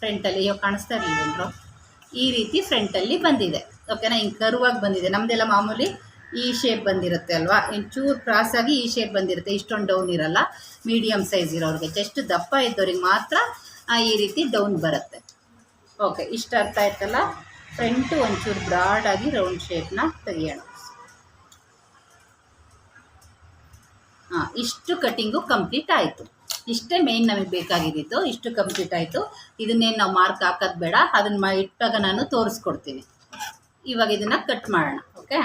ಫ್ರಂಟಲ್ಲಿ, ಅಯ್ಯೋ, ಕಾಣಿಸ್ತಾ ಇರಲಿಲ್ಲ ಈ ರೀತಿ ಫ್ರಂಟಲ್ಲಿ ಬಂದಿದೆ. ಓಕೆನಾ ಹಿಂಗೆ ಕರುವಾಗಿ ಬಂದಿದೆ. ನಮ್ಮದೆಲ್ಲ ಮಾಮೂಲಿ ಈ ಶೇಪ್ ಬಂದಿರುತ್ತೆ ಅಲ್ವಾ? ಚೂರು ಕ್ರಾಸಾಗಿ ಈ ಶೇಪ್ ಬಂದಿರುತ್ತೆ. ಇಷ್ಟೊಂದು ಡೌನ್ ಇರಲ್ಲ. ಮೀಡಿಯಮ್ ಸೈಜ್ ಇರೋರಿಗೆ. ಜಸ್ಟ್ ದಪ್ಪ ಇದ್ದವ್ರಿಗೆ ಮಾತ್ರ ಈ ರೀತಿ ಡೌನ್ ಬರುತ್ತೆ. ಓಕೆ ಇಷ್ಟ ಅರ್ಥ ಆಯ್ತಲ್ಲ? ಫ್ರಂಟು ಒಂಚೂರು ಬ್ರಾಡಾಗಿ ರೌಂಡ್ ಶೇಪ್ನ ತೆಗಿಯೋಣ. ಹಾಂ, ಇಷ್ಟು ಕಟ್ಟಿಂಗು ಕಂಪ್ಲೀಟ್ ಆಯಿತು. ಇಷ್ಟೇ ಮೇನ್ ನಮಗೆ ಬೇಕಾಗಿದ್ದಿತ್ತು ಇಷ್ಟು ಕಂಪ್ಲೀಟ್ ಆಯಿತು. ಇದನ್ನೇನು ನಾವು ಮಾರ್ಕ್ ಹಾಕೋದು ಬೇಡ. ಅದನ್ನು ಮಾ ಇಟ್ಟಾಗ ನಾನು ತೋರಿಸ್ಕೊಡ್ತೀನಿ. ಇವಾಗ ಇದನ್ನು ಕಟ್ ಮಾಡೋಣ ಓಕೆ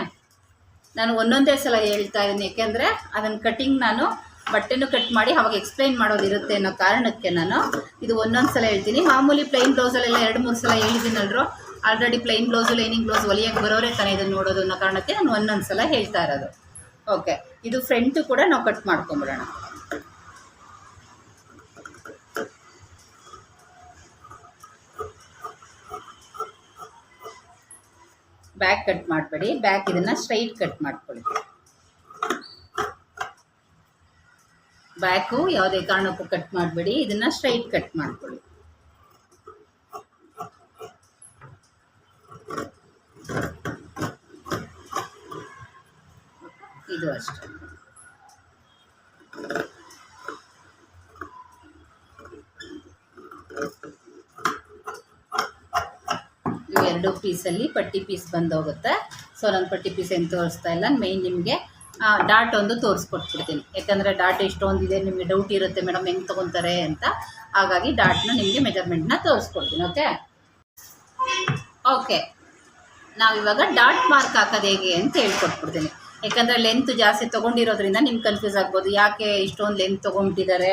ನಾನು ಒಂದೊಂದೇ ಸಲ ಹೇಳ್ತಾ ಇದ್ದೀನಿ, ಯಾಕೆಂದರೆ ಅದನ್ನು ಕಟಿಂಗ್ ನಾನು ಬಟ್ಟೆನೂ ಕಟ್ ಮಾಡಿ ಅವಾಗ ಎಕ್ಸ್ಪ್ಲೈನ್ ಮಾಡೋದಿರುತ್ತೆ ಅನ್ನೋ ಕಾರಣಕ್ಕೆ ನಾನು ಇದು ಒಂದೊಂದು ಸಲ ಹೇಳ್ತೀನಿ. ಮಾಮೂಲಿ ಪ್ಲೈನ್ ಬ್ಲೌಸಲ್ಲೆಲ್ಲ ಎರಡು, ಮೂರು ಸಲ ಹೇಳಿದ್ದೀನಲ್ರು? Already plain blouse lining blouse ಹೊಲಿಯೋಕ್ಕೆ ಬರೋರೇ ತಾನೇ ಇದನ್ನು ನೋಡೋದು ಅನ್ನೋ ಕಾರಣಕ್ಕೆ ನಾನು ಒಂದೊಂದು ಸಲ ಹೇಳ್ತಾ ಇರೋದು. ಓಕೆ ಇದು ಫ್ರಂಟು ಕೂಡ ನಾವು ಕಟ್ ಮಾಡ್ಕೊಂಬಿಡೋಣ. ಬ್ಯಾಕ್ ಕಟ್ ಮಾಡಬೇಡಿ ಬ್ಯಾಕ್ ಇದನ್ನು ಸ್ಟ್ರೈಟ್ ಕಟ್ ಮಾಡ್ಕೊಳ್ಳಿ ಬ್ಯಾಕು ಯಾವುದೇ ಕಾರಣಕ್ಕೂ ಕಟ್ ಮಾಡಬೇಡಿ ಇದನ್ನು ಸ್ಟ್ರೈಟ್ ಕಟ್ ಮಾಡ್ಕೊಳ್ಳಿ ಇದು ಅಷ್ಟೇ ಇವು ಎರಡು ಪೀಸಲ್ಲಿ ಪಟ್ಟಿ ಪೀಸ್ ಬಂದೋಗುತ್ತೆ. ಸೊ ನಾನು ಪಟ್ಟಿ ಪೀಸ್ ಏನು ತೋರಿಸ್ತಾ ಇಲ್ಲ. ಮೇಯ್ನ್ ನಿಮಗೆ ಡಾಟ್ ಒಂದು ತೋರಿಸ್ಕೊಟ್ಬಿಡ್ತೀನಿ. ಯಾಕಂದರೆ ಡಾಟ್ ಎಷ್ಟೊಂದಿದೆ, ನಿಮಗೆ ಡೌಟ್ ಇರುತ್ತೆ ಮೇಡಮ್ ಹೆಂಗೆ ತೊಗೊತಾರೆ ಅಂತ. ಹಾಗಾಗಿ ಡಾಟ್ನ ನಿಮಗೆ ಮೆಜರ್ಮೆಂಟ್ನ ತೋರಿಸ್ಕೊಡ್ತೀನಿ ಓಕೆ ಓಕೆ ನಾವಿವಾಗ ಡಾಟ್ ಮಾರ್ಕ್ ಹಾಕೋದು ಹೇಗೆ ಅಂತ ಹೇಳ್ಕೊಟ್ಬಿಡ್ತೀನಿ. ಯಾಕಂದರೆ ಲೆಂತ್ ಜಾಸ್ತಿ ತೊಗೊಂಡಿರೋದ್ರಿಂದ ನಿಮ್ಗೆ ಕನ್ಫ್ಯೂಸ್ ಆಗ್ಬೋದು. ಯಾಕೆ ಇಷ್ಟೊಂದು ಲೆಂತ್ ತೊಗೊಂಡ್ಬಿಟ್ಟಿದ್ದಾರೆ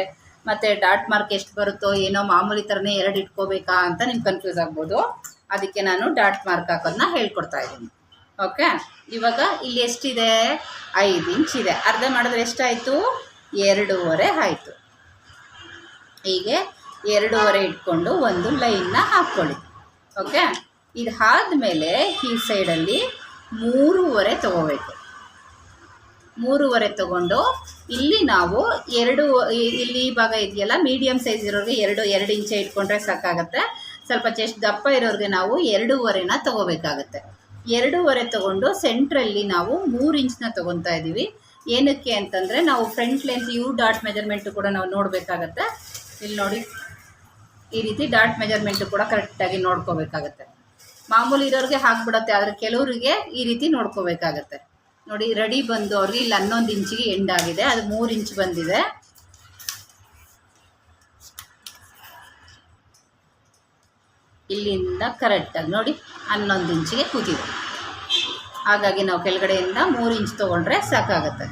ಮತ್ತು ಡಾಟ್ ಮಾರ್ಕ್ ಎಷ್ಟು ಬರುತ್ತೋ, ಏನೋ ಮಾಮೂಲಿ ಥರನೇ ಎರಡು ಇಟ್ಕೋಬೇಕಾ ಅಂತ ನಿಮ್ಗೆ ಕನ್ಫ್ಯೂಸ್ ಆಗ್ಬೋದು. ಅದಕ್ಕೆ ನಾನು ಡಾಟ್ ಮಾರ್ಕ್ ಹಾಕೋದನ್ನ ಹೇಳ್ಕೊಡ್ತಾ ಇದ್ದೀನಿ. ಓಕೆ? ಇವಾಗ ಇಲ್ಲಿ ಎಷ್ಟಿದೆ? ಐದು ಇಂಚ್ ಇದೆ. ಅರ್ಧ ಮಾಡಿದ್ರೆ ಎಷ್ಟಾಯಿತು? ಎರಡೂವರೆ ಆಯಿತು. ಹೀಗೆ ಎರಡೂವರೆ ಇಟ್ಕೊಂಡು ಒಂದು ಲೈನ್ನ ಹಾಕ್ಕೊಳ್ಳಿ. ಓಕೆ? ಇದು ಆದಮೇಲೆ ಈ ಸೈಡಲ್ಲಿ ಮೂರುವರೆ ತಗೋಬೇಕು. ಮೂರುವರೆ ತಗೊಂಡು ಇಲ್ಲಿ ನಾವು ಎರಡು, ಇಲ್ಲಿ ಭಾಗ ಇದೆಯಲ್ಲ? ಮೀಡಿಯಮ್ ಸೈಜ್ ಇರೋರಿಗೆ ಎರಡು ಎರಡು ಇಂಚೆ ಇಟ್ಕೊಂಡ್ರೆ ಸಾಕಾಗತ್ತೆ. ಸ್ವಲ್ಪ ಚೆಸ್ಟ್ ದಪ್ಪ ಇರೋರಿಗೆ ನಾವು ಎರಡೂವರೆನ ತಗೋಬೇಕಾಗತ್ತೆ. ಎರಡೂವರೆ ತಗೊಂಡು ಸೆಂಟ್ರಲ್ಲಿ ನಾವು ಮೂರು ಇಂಚ್ನ ತಗೊತಾ ಇದ್ದೀವಿ. ಏನಕ್ಕೆ ಅಂತಂದರೆ ನಾವು front length you dot measurement ಕೂಡ ನಾವು ನೋಡಬೇಕಾಗತ್ತೆ. ಇಲ್ಲಿ ನೋಡಿ, ಈ ರೀತಿ ಡಾಟ್ ಮೆಜರ್ಮೆಂಟು ಕೂಡ ಕರೆಕ್ಟಾಗಿ ನೋಡ್ಕೋಬೇಕಾಗತ್ತೆ. ಮಾಮೂಲಿ ಇರೋರಿಗೆ ಹಾಕ್ಬಿಡತ್ತೆ, ಆದರೆ ಕೆಲವರಿಗೆ ಈ ರೀತಿ ನೋಡ್ಕೋಬೇಕಾಗತ್ತೆ. ನೋಡಿ ರೆಡಿ ಬಂದು ಅವ್ರಿಗೆ ಇಲ್ಲಿ ಹನ್ನೊಂದು ಇಂಚಿಗೆ ಎಂಡ್ ಆಗಿದೆ, ಅದು ಮೂರು ಇಂಚ್ ಬಂದಿದೆ. ಇಲ್ಲಿಂದ ಕರೆಕ್ಟಾಗಿ ನೋಡಿ ಹನ್ನೊಂದು ಇಂಚಿಗೆ ಕೂತಿದೆ. ಹಾಗಾಗಿ ನಾವು ಕೆಳಗಡೆಯಿಂದ ಮೂರು ಇಂಚ್ ತೊಗೊಂಡ್ರೆ ಸಾಕಾಗತ್ತೆ.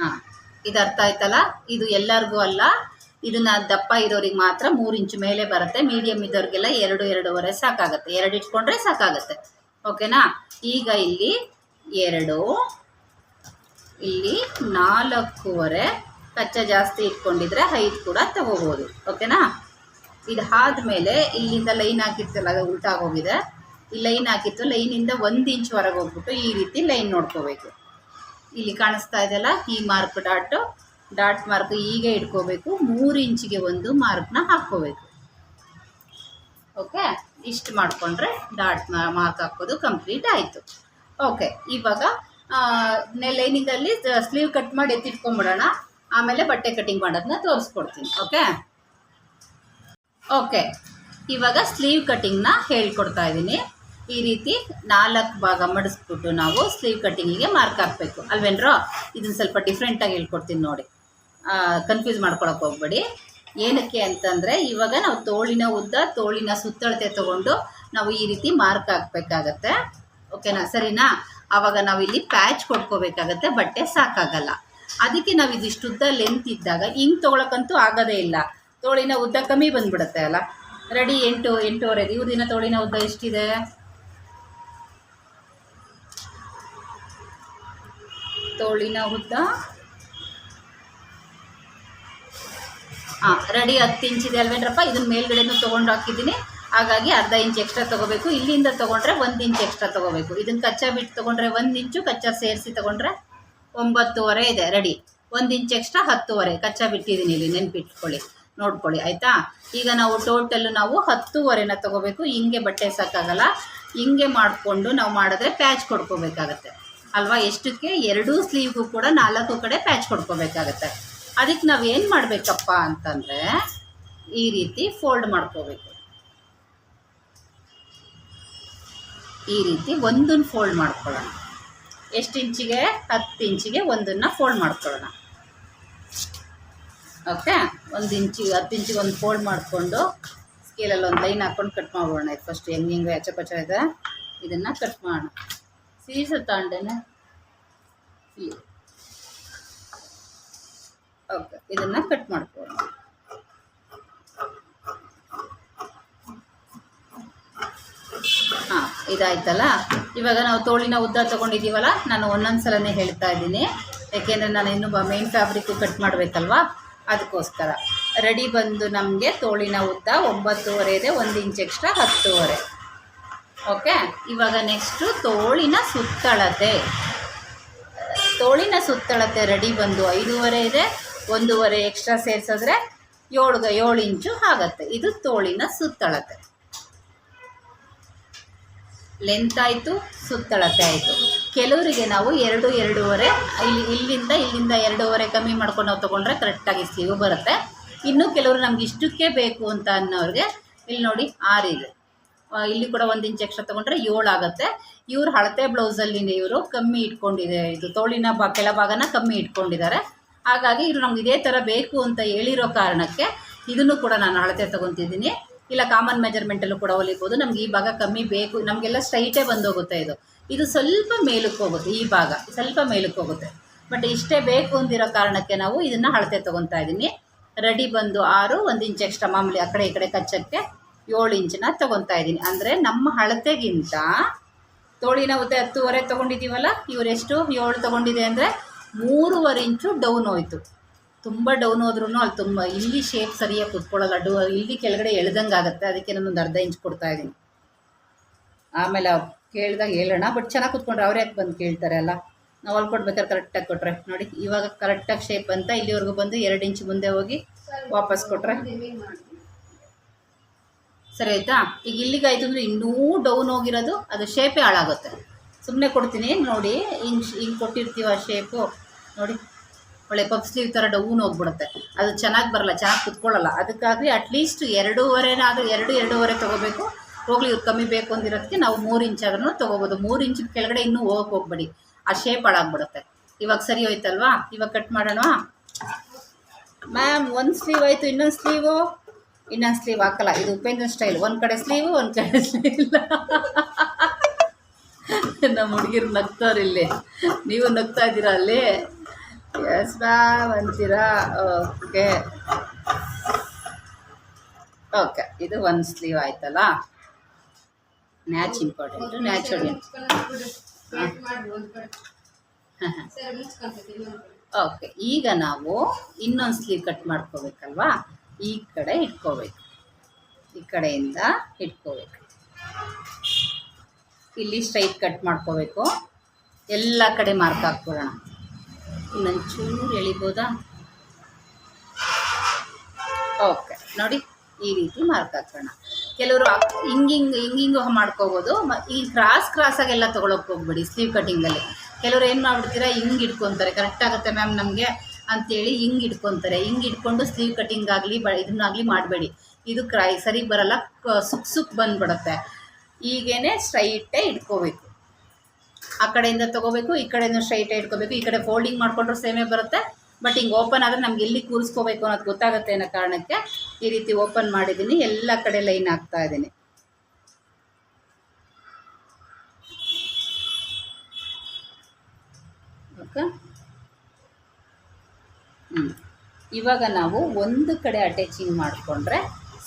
ಹಾಂ, ಇದು ಅರ್ಥ ಆಯ್ತಲ್ಲ? ಇದು ಎಲ್ಲರಿಗೂ ಅಲ್ಲ. ಇದನ್ನ ದಪ್ಪ ಇರೋರಿಗೆ ಮಾತ್ರ ಮೂರು ಇಂಚು ಮೇಲೆ ಬರುತ್ತೆ. ಮೀಡಿಯಮ್ ಇದ್ದವ್ರಿಗೆಲ್ಲ ಎರಡು, ಎರಡೂವರೆ ಸಾಕಾಗುತ್ತೆ. ಎರಡು ಇಟ್ಕೊಂಡ್ರೆ ಸಾಕಾಗುತ್ತೆ. ಓಕೆನಾ ಈಗ ಇಲ್ಲಿ ಎರಡು, ಇಲ್ಲಿ ನಾಲ್ಕೂವರೆ ಕಚ್ಚಾ ಜಾಸ್ತಿ ಇಟ್ಕೊಂಡಿದ್ರೆ ಹೈಟ್ ಕೂಡ ತಗೋಬೋದು. ಓಕೆನಾ ಇದು ಆದಮೇಲೆ ಇಲ್ಲಿಂದ ಲೈನ್ ಹಾಕಿರ್ತಲ್ಲ ಅದು ಉಲ್ಟಾಗೋಗಿದೆ. ಈ ಲೈನ್ ಹಾಕಿತ್ತು ಲೈನಿಂದ ಒಂದು ಇಂಚ್ ಹೊರಗೆ ಹೋಗ್ಬಿಟ್ಟು ಈ ರೀತಿ ಲೈನ್ ನೋಡ್ಕೋಬೇಕು. ಇಲ್ಲಿ ಕಾಣಿಸ್ತಾ ಇದೆಯಲ್ಲ, ಈ ಮಾರ್ಕ್ ಡಾಟ್ ಡಾಟ್ ಮಾರ್ಕ್ ಈಗ ಇಟ್ಕೋಬೇಕು. ಮೂರು ಇಂಚಿಗೆ ಒಂದು ಮಾರ್ಕ್ನ ಹಾಕ್ಕೋಬೇಕು. ಓಕೆ ಇಷ್ಟು ಮಾಡಿಕೊಂಡ್ರೆ ಡಾಟ್ ಮಾರ್ಕ್ ಹಾಕೋದು ಕಂಪ್ಲೀಟ್ ಆಯಿತು. ಓಕೆ ಇವಾಗ ಲೈನಿಂಗಲ್ಲಿ ಸ್ಲೀವ್ ಕಟ್ ಮಾಡಿ ಎತ್ತಿಟ್ಕೊಂಬಿಡೋಣ ಆಮೇಲೆ ಬಟ್ಟೆ ಕಟಿಂಗ್ ಮಾಡೋದನ್ನ ತೋರಿಸ್ಕೊಡ್ತೀನಿ ಓಕೆ ಓಕೆ ಇವಾಗ ಸ್ಲೀವ್ ಕಟಿಂಗ್ನ ಹೇಳ್ಕೊಡ್ತಾ ಇದ್ದೀನಿ. ಈ ರೀತಿ ನಾಲ್ಕು ಭಾಗ ಮಡಿಸ್ಬಿಟ್ಟು ನಾವು ಸ್ಲೀವ್ ಕಟ್ಟಿಂಗಿಗೆ ಮಾರ್ಕ್ ಹಾಕಬೇಕು. ಅಲ್ವೇನ್ರೋ? ಇದನ್ನು ಸ್ವಲ್ಪ ಡಿಫ್ರೆಂಟಾಗಿ ಹೇಳ್ಕೊಡ್ತೀನಿ ನೋಡಿ. ಕನ್ಫ್ಯೂಸ್ ಮಾಡ್ಕೊಳಕ್ಕೆ ಹೋಗ್ಬೇಡಿ. ಏನಕ್ಕೆ ಅಂತಂದರೆ, ಇವಾಗ ನಾವು ತೋಳಿನ ಉದ್ದ, ತೋಳಿನ ಸುತ್ತಳತೆ ತೊಗೊಂಡು ನಾವು ಈ ರೀತಿ ಮಾರ್ಕ್ ಹಾಕ್ಬೇಕಾಗತ್ತೆ. ಓಕೆನಾ ಸರಿನಾ? ಆವಾಗ ನಾವು ಇಲ್ಲಿ ಪ್ಯಾಚ್ ಕೊಡ್ಕೋಬೇಕಾಗತ್ತೆ ಬಟ್ಟೆ ಸಾಕಾಗಲ್ಲ. ಅದಕ್ಕೆ ನಾವು ಇದಿಷ್ಟು ಉದ್ದ ಲೆಂತ್ ಇದ್ದಾಗ ಹಿಂಗೆ ತೊಗೊಳಕ್ಕಂತೂ ಆಗೋದೇ ಇಲ್ಲ. ತೋಳಿನ ಉದ್ದ ಕಮ್ಮಿ ಬಂದ್ಬಿಡುತ್ತೆ ಅಲ್ಲ? ರೆಡಿ ಎಂಟು ಎಂಟೂವರೆ ಇವ್ರದಿನ ತೋಳಿನ ಉದ್ದ ಎಷ್ಟಿದೆ? ತೋಳಿನ ಉದ್ದ? ಹಾಂ ರೆಡಿ ಹತ್ತು ಇಂಚಿದೆ ಅಲ್ವೇನ್ರಪ್ಪ? ಇದನ್ನ ಮೇಲ್ಗಡೆನೂ ತೊಗೊಂಡು ಹಾಕಿದ್ದೀನಿ. ಹಾಗಾಗಿ ಅರ್ಧ ಇಂಚ್ ಎಕ್ಸ್ಟ್ರಾ ತೊಗೋಬೇಕು. ಇಲ್ಲಿಂದ ತೊಗೊಂಡ್ರೆ ಒಂದು ಇಂಚ್ ಎಕ್ಸ್ಟ್ರಾ ತೊಗೋಬೇಕು. ಇದನ್ನು ಕಚ್ಚಾ ಬಿಟ್ಟು ತೊಗೊಂಡ್ರೆ ಒಂದು ಇಂಚು, ಕಚ್ಚಾ ಸೇರಿಸಿ ತೊಗೊಂಡ್ರೆ ಒಂಬತ್ತುವರೆ ಇದೆ. ರೆಡಿ ಒಂದು ಇಂಚ್ ಎಕ್ಸ್ಟ್ರಾ ಹತ್ತುವರೆ. ಕಚ್ಚಾ ಬಿಟ್ಟಿದ್ದೀನಿ ಇಲ್ಲಿ, ನೆನ್ಪಿಟ್ಕೊಳ್ಳಿ. ನೋಡ್ಕೊಳ್ಳಿ, ಆಯಿತಾ? ಈಗ ನಾವು ಟೋಟಲ್ಲು ನಾವು ಹತ್ತುವರೆನ ತೊಗೋಬೇಕು. ಹಿಂಗೆ ಬಟ್ಟೆ ಸಾಕಾಗಲ್ಲ. ಹಿಂಗೆ ಮಾಡಿಕೊಂಡು ನಾವು ಮಾಡಿದ್ರೆ ಪ್ಯಾಚ್ ಕೊಡ್ಕೋಬೇಕಾಗತ್ತೆ. ಅಲ್ವಾ? ಎಷ್ಟಕ್ಕೆ? ಎರಡೂ ಸ್ಲೀವ್ಗೂ ಕೂಡ ನಾಲ್ಕು ಕಡೆ ಪ್ಯಾಚ್ ಕೊಡ್ಕೋಬೇಕಾಗತ್ತೆ. ಅದಕ್ಕೆ ನಾವು ಏನು ಮಾಡಬೇಕಪ್ಪ ಅಂತಂದರೆ, ಈ ರೀತಿ ಫೋಲ್ಡ್ ಮಾಡ್ಕೋಬೇಕು. ಈ ರೀತಿ ಒಂದನ್ನು ಫೋಲ್ಡ್ ಮಾಡ್ಕೊಳ್ಳೋಣ. ಎಷ್ಟು ಇಂಚಿಗೆ? ಹತ್ತು ಇಂಚಿಗೆ ಒಂದನ್ನು ಫೋಲ್ಡ್ ಮಾಡ್ಕೊಳ್ಳೋಣ. ಓಕೆ ಒಂದು ಇಂಚಿಗೆ ಹತ್ತು ಇಂಚಿಗೆ ಒಂದು ಫೋಲ್ಡ್ ಮಾಡಿಕೊಂಡು ಸ್ಕೇಲಲ್ಲಿ ಒಂದು ಲೈನ್ ಹಾಕ್ಕೊಂಡು ಕಟ್ ಮಾಡ್ಬೋಣ ಇದು ಫಸ್ಟ್ ಹೆಂಗೆ ಹೆಂಗೆ ಹೆಚ್ಚ ಪಚ್ಚ ಇದೆ? ಇದನ್ನು ಕಟ್ ಮಾಡೋಣ. ಸೀಸ ತಗೊಂಡೇನೆ? ಓಕೆ ಇದನ್ನು ಕಟ್ ಮಾಡ್ಕೊಳ್ಳೋಣ. ಇದಾಯ್ತಲ್ಲ? ಇವಾಗ ನಾವು ತೋಳಿನ ಉದ್ದ ತೊಗೊಂಡಿದ್ದೀವಲ್ಲ, ನಾನು ಒಂದೊಂದು ಸಲನೇ ಹೇಳ್ತಾ ಇದ್ದೀನಿ. ಯಾಕೆಂದರೆ ನಾನು ಇನ್ನು ಮೇನ್ ಫ್ಯಾಬ್ರಿಕ್ಕು ಕಟ್ ಮಾಡಬೇಕಲ್ವಾ? ಅದಕ್ಕೋಸ್ಕರ. ರೆಡಿ ಬಂದು ನಮಗೆ ತೋಳಿನ ಉದ್ದ ಒಂಬತ್ತುವರೆ ಇದೆ, ಒಂದು ಇಂಚ್ ಎಕ್ಸ್ಟ್ರಾ ಹತ್ತುವರೆ. ಓಕೆ ಇವಾಗ ನೆಕ್ಸ್ಟು ತೋಳಿನ ಸುತ್ತಳತೆ. ತೋಳಿನ ಸುತ್ತಳತೆ ರೆಡಿ ಬಂದು ಐದೂವರೆ ಇದೆ, ಒಂದೂವರೆ ಎಕ್ಸ್ಟ್ರಾ ಸೇರಿಸಿದ್ರೆ ಏಳು ಏಳು ಇಂಚು ಆಗುತ್ತೆ. ಇದು ತೋಳಿನ ಸುತ್ತಳತೆ. ಲೆಂತ್ ಆಯಿತು ಸುತ್ತಳತೆ ಆಯಿತು. ಕೆಲವರಿಗೆ ನಾವು ಎರಡು, ಎರಡೂವರೆ, ಇಲ್ಲಿ, ಇಲ್ಲಿಂದ ಇಲ್ಲಿಂದ ಎರಡೂವರೆ ಕಮ್ಮಿ ಮಾಡ್ಕೊಂಡು ನಾವು ತೊಗೊಂಡ್ರೆ ಕರೆಕ್ಟಾಗಿ ಸೀವು ಬರುತ್ತೆ. ಇನ್ನು ಕೆಲವರು ನಮ್ಗೆ ಇಷ್ಟಕ್ಕೆ ಬೇಕು ಅಂತ ಅನ್ನೋರಿಗೆ ಇಲ್ಲಿ ನೋಡಿ ಆರಿದೆ ಇಲ್ಲಿ ಕೂಡ ಒಂದು ಇಂಚ್ ಎಕ್ಸ್ಟ್ರಾ ತೊಗೊಂಡ್ರೆ ಏಳು ಆಗುತ್ತೆ. ಇವ್ರು ಹಳತೆ ಬ್ಲೌಸಲ್ಲಿ ಇವರು ಕಮ್ಮಿ ಇಟ್ಕೊಂಡಿದೆ. ಇದು ತೋಳಿನ ಬಾ ಕೆಳಭಾಗನ ಕಮ್ಮಿ ಇಟ್ಕೊಂಡಿದ್ದಾರೆ. ಹಾಗಾಗಿ ಇವರು ನಮ್ಗೆ ಇದೇ ಥರ ಬೇಕು ಅಂತ ಹೇಳಿರೋ ಕಾರಣಕ್ಕೆ ಇದನ್ನು ಕೂಡ ನಾನು ಅಳತೆ ತೊಗೊತಿದ್ದೀನಿ. ಇಲ್ಲ ಕಾಮನ್ ಮೆಜರ್ಮೆಂಟಲ್ಲೂ ಕೂಡ ಹೊಲಿಬೋದು ನಮ್ಗೆ ಈ ಭಾಗ ಕಮ್ಮಿ ಬೇಕು. ನಮಗೆಲ್ಲ ಸ್ಟ್ರೈಟೇ ಬಂದೋಗುತ್ತೆ ಇದು. ಇದು ಸ್ವಲ್ಪ ಮೇಲಕ್ಕೆ ಹೋಗುತ್ತೆ, ಈ ಭಾಗ. ಸ್ವಲ್ಪ ಮೇಲಕ್ಕೆ ಹೋಗುತ್ತೆ. ಬಟ್ ಇಷ್ಟೇ ಬೇಕು ಅಂದಿರೋ ಕಾರಣಕ್ಕೆ ನಾವು ಇದನ್ನು ಅಳತೆ ತೊಗೊತಾ ಇದ್ದೀನಿ ರೆಡಿ ಬಂದು ಆರು, ಒಂದು ಇಂಚ್ ಎಕ್ಸ್ಟ್ರಾ ಮಾಮೂಲಿ ಆ ಕಡೆ ಈ ಕಡೆ ಕಚ್ಚಕ್ಕೆ ಏಳು ಇಂಚನ್ನ ತೊಗೊತಾ ಇದ್ದೀನಿ ಅಂದರೆ ನಮ್ಮ ಅಳತೆಗಿಂತ ತೋಳಿನ ಉದ್ದ ಹತ್ತುವರೆ ತೊಗೊಂಡಿದ್ದೀವಲ್ಲ ಇವರೆಷ್ಟು ಏಳು ತೊಗೊಂಡಿದೆ ಅಂದರೆ ಮೂರುವರೆ ಇಂಚು ಡೌನ್ ಹೋಯ್ತು. ತುಂಬ ಡೌನ್ ಹೋದ್ರೂ ಅಲ್ಲಿ ತುಂಬ, ಇಲ್ಲಿ ಶೇಪ್ ಸರಿಯಾಗಿ ಕೂತ್ಕೊಳ್ಳಲ್ಲ ಡೌ ಇಲ್ಲಿ ಕೆಳಗಡೆ ಎಳ್ದಂಗೆ ಆಗುತ್ತೆ, ಅದಕ್ಕೆ ನಾನೊಂದು ಅರ್ಧ ಇಂಚ್ ಕೊಡ್ತಾ ಇದ್ದೀನಿ. ಆಮೇಲೆ ಅವ್ರು ಕೇಳಿದಾಗ ಹೇಳೋಣ ಬಟ್ ಚೆನ್ನಾಗಿ ಕುತ್ಕೊಂಡ್ರೆ ಅವ್ರು ಯಾಕೆ ಬಂದು ಕೇಳ್ತಾರೆ ಅಲ್ಲ? ನಾವು ಹೊಲ್ಕೊಡ್ಬೇಕಾದ್ರೆ ಕರೆಕ್ಟಾಗಿ ಕೊಟ್ಟರೆ ನೋಡಿ, ಇವಾಗ ಕರೆಕ್ಟಾಗಿ ಶೇಪ್ ಅಂತ ಇಲ್ಲಿವರೆಗೂ ಬಂದು ಎರಡು ಇಂಚ್ ಮುಂದೆ ಹೋಗಿ ವಾಪಸ್ ಕೊಟ್ರೆ. ಸರಿ ಆಯ್ತಾ? ಈಗ ಇಲ್ಲಿಗೆ ಆಯ್ತು ಅಂದರೆ ಇನ್ನೂ ಡೌನ್ ಹೋಗಿರೋದು, ಅದು ಶೇಪೇ ಹಾಳಾಗುತ್ತೆ. ಸುಮ್ಮನೆ ಕೊಡ್ತೀನಿ, ನೋಡಿ ಹಿಂಗೆ ಹಿಂಗೆ ಕೊಟ್ಟಿರ್ತೀವ ಶೇಪು ನೋಡಿ. ಒಳ್ಳೆ ಪಪ್ ಸ್ಲೀವ್ ಥರ ಡೌನ್ ಹೋಗ್ಬಿಡುತ್ತೆ. ಅದು ಚೆನ್ನಾಗಿ ಬರಲ್ಲ, ಚೆನ್ನಾಗಿ ಕುತ್ಕೊಳ್ಳಲ್ಲ. ಅದಕ್ಕಾಗಿ ಅಟ್ಲೀಸ್ಟ್ ಎರಡೂವರೆನಾದರೂ, ಎರಡು, ಎರಡೂವರೆ ತೊಗೋಬೇಕು. ಹೋಗ್ಲಿ, ಇವ್ರು ಕಮ್ಮಿ ಬೇಕು ಅಂದಿರೋದಕ್ಕೆ ನಾವು ಮೂರು ಇಂಚ್ ಆದ್ರೂ ತೊಗೋಬೋದು. ಮೂರು ಇಂಚ್ ಕೆಳಗಡೆ ಇನ್ನೂ ಹೋಗಕ್ಕೆ ಹೋಗ್ಬೇಡಿ. ಆ ಶೇಪ್ ಹಾಳಾಗ್ಬಿಡುತ್ತೆ. ಇವಾಗ ಸರಿ ಹೋಯ್ತಲ್ವಾ? ಇವಾಗ ಕಟ್ ಮಾಡೋಣ ಮ್ಯಾಮ್ ಒಂದು ಸ್ಲೀವ್ ಆಯಿತು, ಇನ್ನೊಂದು ಸ್ಲೀವು ಇನ್ನೊಂದು ಸ್ಲೀವ್ ಹಾಕಲ್ಲ. ಇದು ಉಪೇಂದ್ರ ಸ್ಟೈಲ್ ಒಂದು ಕಡೆ ಸ್ಲೀವ್ ಒಂದು ಕಡೆ ಸ್ಲೀವ್ ನಮ್ಮ ಹುಡುಗಿರು ನಗ್ತಾರಿಲ್ಲಿ ನೀವು ನಗ್ತಾ ಇದ್ದೀರಾ ಅಲ್ಲಿ? ಎಸ್ ಮ್ಯಾಮ್ ಅಂತೀರಾ? ಓಕೆ. ಓಕೆ, ಇದು ಒಂದು ಸ್ಲೀವ್ ಆಯ್ತಲ್ಲ? ನ್ಯಾಚ್ ಇಂಪಾರ್ಟೆಂಟ್ ನ್ಯಾಚುರಲ್ ಓಕೆ, ಈಗ ನಾವು ಇನ್ನೊಂದು ಸ್ಲೀವ್ ಕಟ್ ಮಾಡ್ಕೋಬೇಕಲ್ವಾ? ಈ ಕಡೆ ಇಟ್ಕೋಬೇಕು. ಈ ಕಡೆಯಿಂದ ಇಟ್ಕೋಬೇಕು. ಇಲ್ಲಿ ಸ್ಟ್ರೈಟ್ ಕಟ್ ಮಾಡ್ಕೋಬೇಕು. ಎಲ್ಲ ಕಡೆ ಮಾರ್ಕ್ ಹಾಕ್ಬಿಡೋಣ. ಇನ್ನೊಂದು ಚೂರು ಎಳಿಬೋದಾ? ಓಕೆ ನೋಡಿ, ಈ ರೀತಿ ಮಾರ್ಕ್ ಹಾಕೋಣ. ಕೆಲವರು ಹಿಂಗೆ ಹಿಂಗೆ ಹಿಂಗೆ ಹಿಂಗೆ ಮಾಡ್ಕೋಬೋದು. ಈ ಕ್ರಾಸ್ ಕ್ರಾಸಾಗೆಲ್ಲ ತೊಗೊಳಕ್ಕೆ ಹೋಗ್ಬೇಡಿ ಸ್ಲೀವ್ ಕಟಿಂಗಲ್ಲಿ ಕೆಲವರು ಏನು ಮಾಡ್ಬಿಡ್ತೀರಾ, ಹಿಂಗೆ ಇಟ್ಕೊತಾರೆ. ಕರೆಕ್ಟ್ ಆಗುತ್ತೆ ಮ್ಯಾಮ್ ನಮಗೆ ಅಂತೇಳಿ ಹಿಂಗೆ ಇಟ್ಕೊತಾರೆ. ಹಿಂಗೆ ಇಟ್ಕೊಂಡು ಸ್ಲೀವ್ ಕಟಿಂಗ್ ಆಗಲಿ, ಬ ಇದನ್ನಾಗಲಿ ಮಾಡಬೇಡಿ. ಇದು ಕ್ರೈ ಸರಿ ಬರಲ್ಲ ಸುಕ್ ಸುಕ್ ಬಂದ್ಬಿಡುತ್ತೆ. ಈಗೇನೆ ಸ್ಟ್ರೈಟೇ ಇಟ್ಕೋಬೇಕು. ಆ ಕಡೆಯಿಂದ ತಗೋಬೇಕು, ಈ ಕಡೆಯಿಂದ ಸ್ಟ್ರೈಟ್ ಇಟ್ಕೋಬೇಕು. ಈ ಕಡೆ ಫೋಲ್ಡಿಂಗ್ ಮಾಡ್ಕೊಂಡ್ರೆ ಸೇಮೇ ಬರುತ್ತೆ ಬಟ್ ಹಿಂಗೆ ಓಪನ್ ಆದರೆ ನಮ್ಗೆ ಎಲ್ಲಿ ಕೂರಿಸ್ಕೋಬೇಕು ಅನ್ನೋದು ಗೊತ್ತಾಗುತ್ತೆ ಅನ್ನೋ ಕಾರಣಕ್ಕೆ ಈ ರೀತಿ ಓಪನ್ ಮಾಡಿದ್ದೀನಿ. ಎಲ್ಲ ಕಡೆ ಲೈನ್ ಹಾಕ್ತಾ ಇದ್ದೀನಿ. ಓಕೆ? ಹ್ಞೂ ಇವಾಗ ನಾವು ಒಂದು ಕಡೆ ಅಟ್ಯಾಚಿಂಗ್ ಮಾಡಿಕೊಂಡ್ರೆ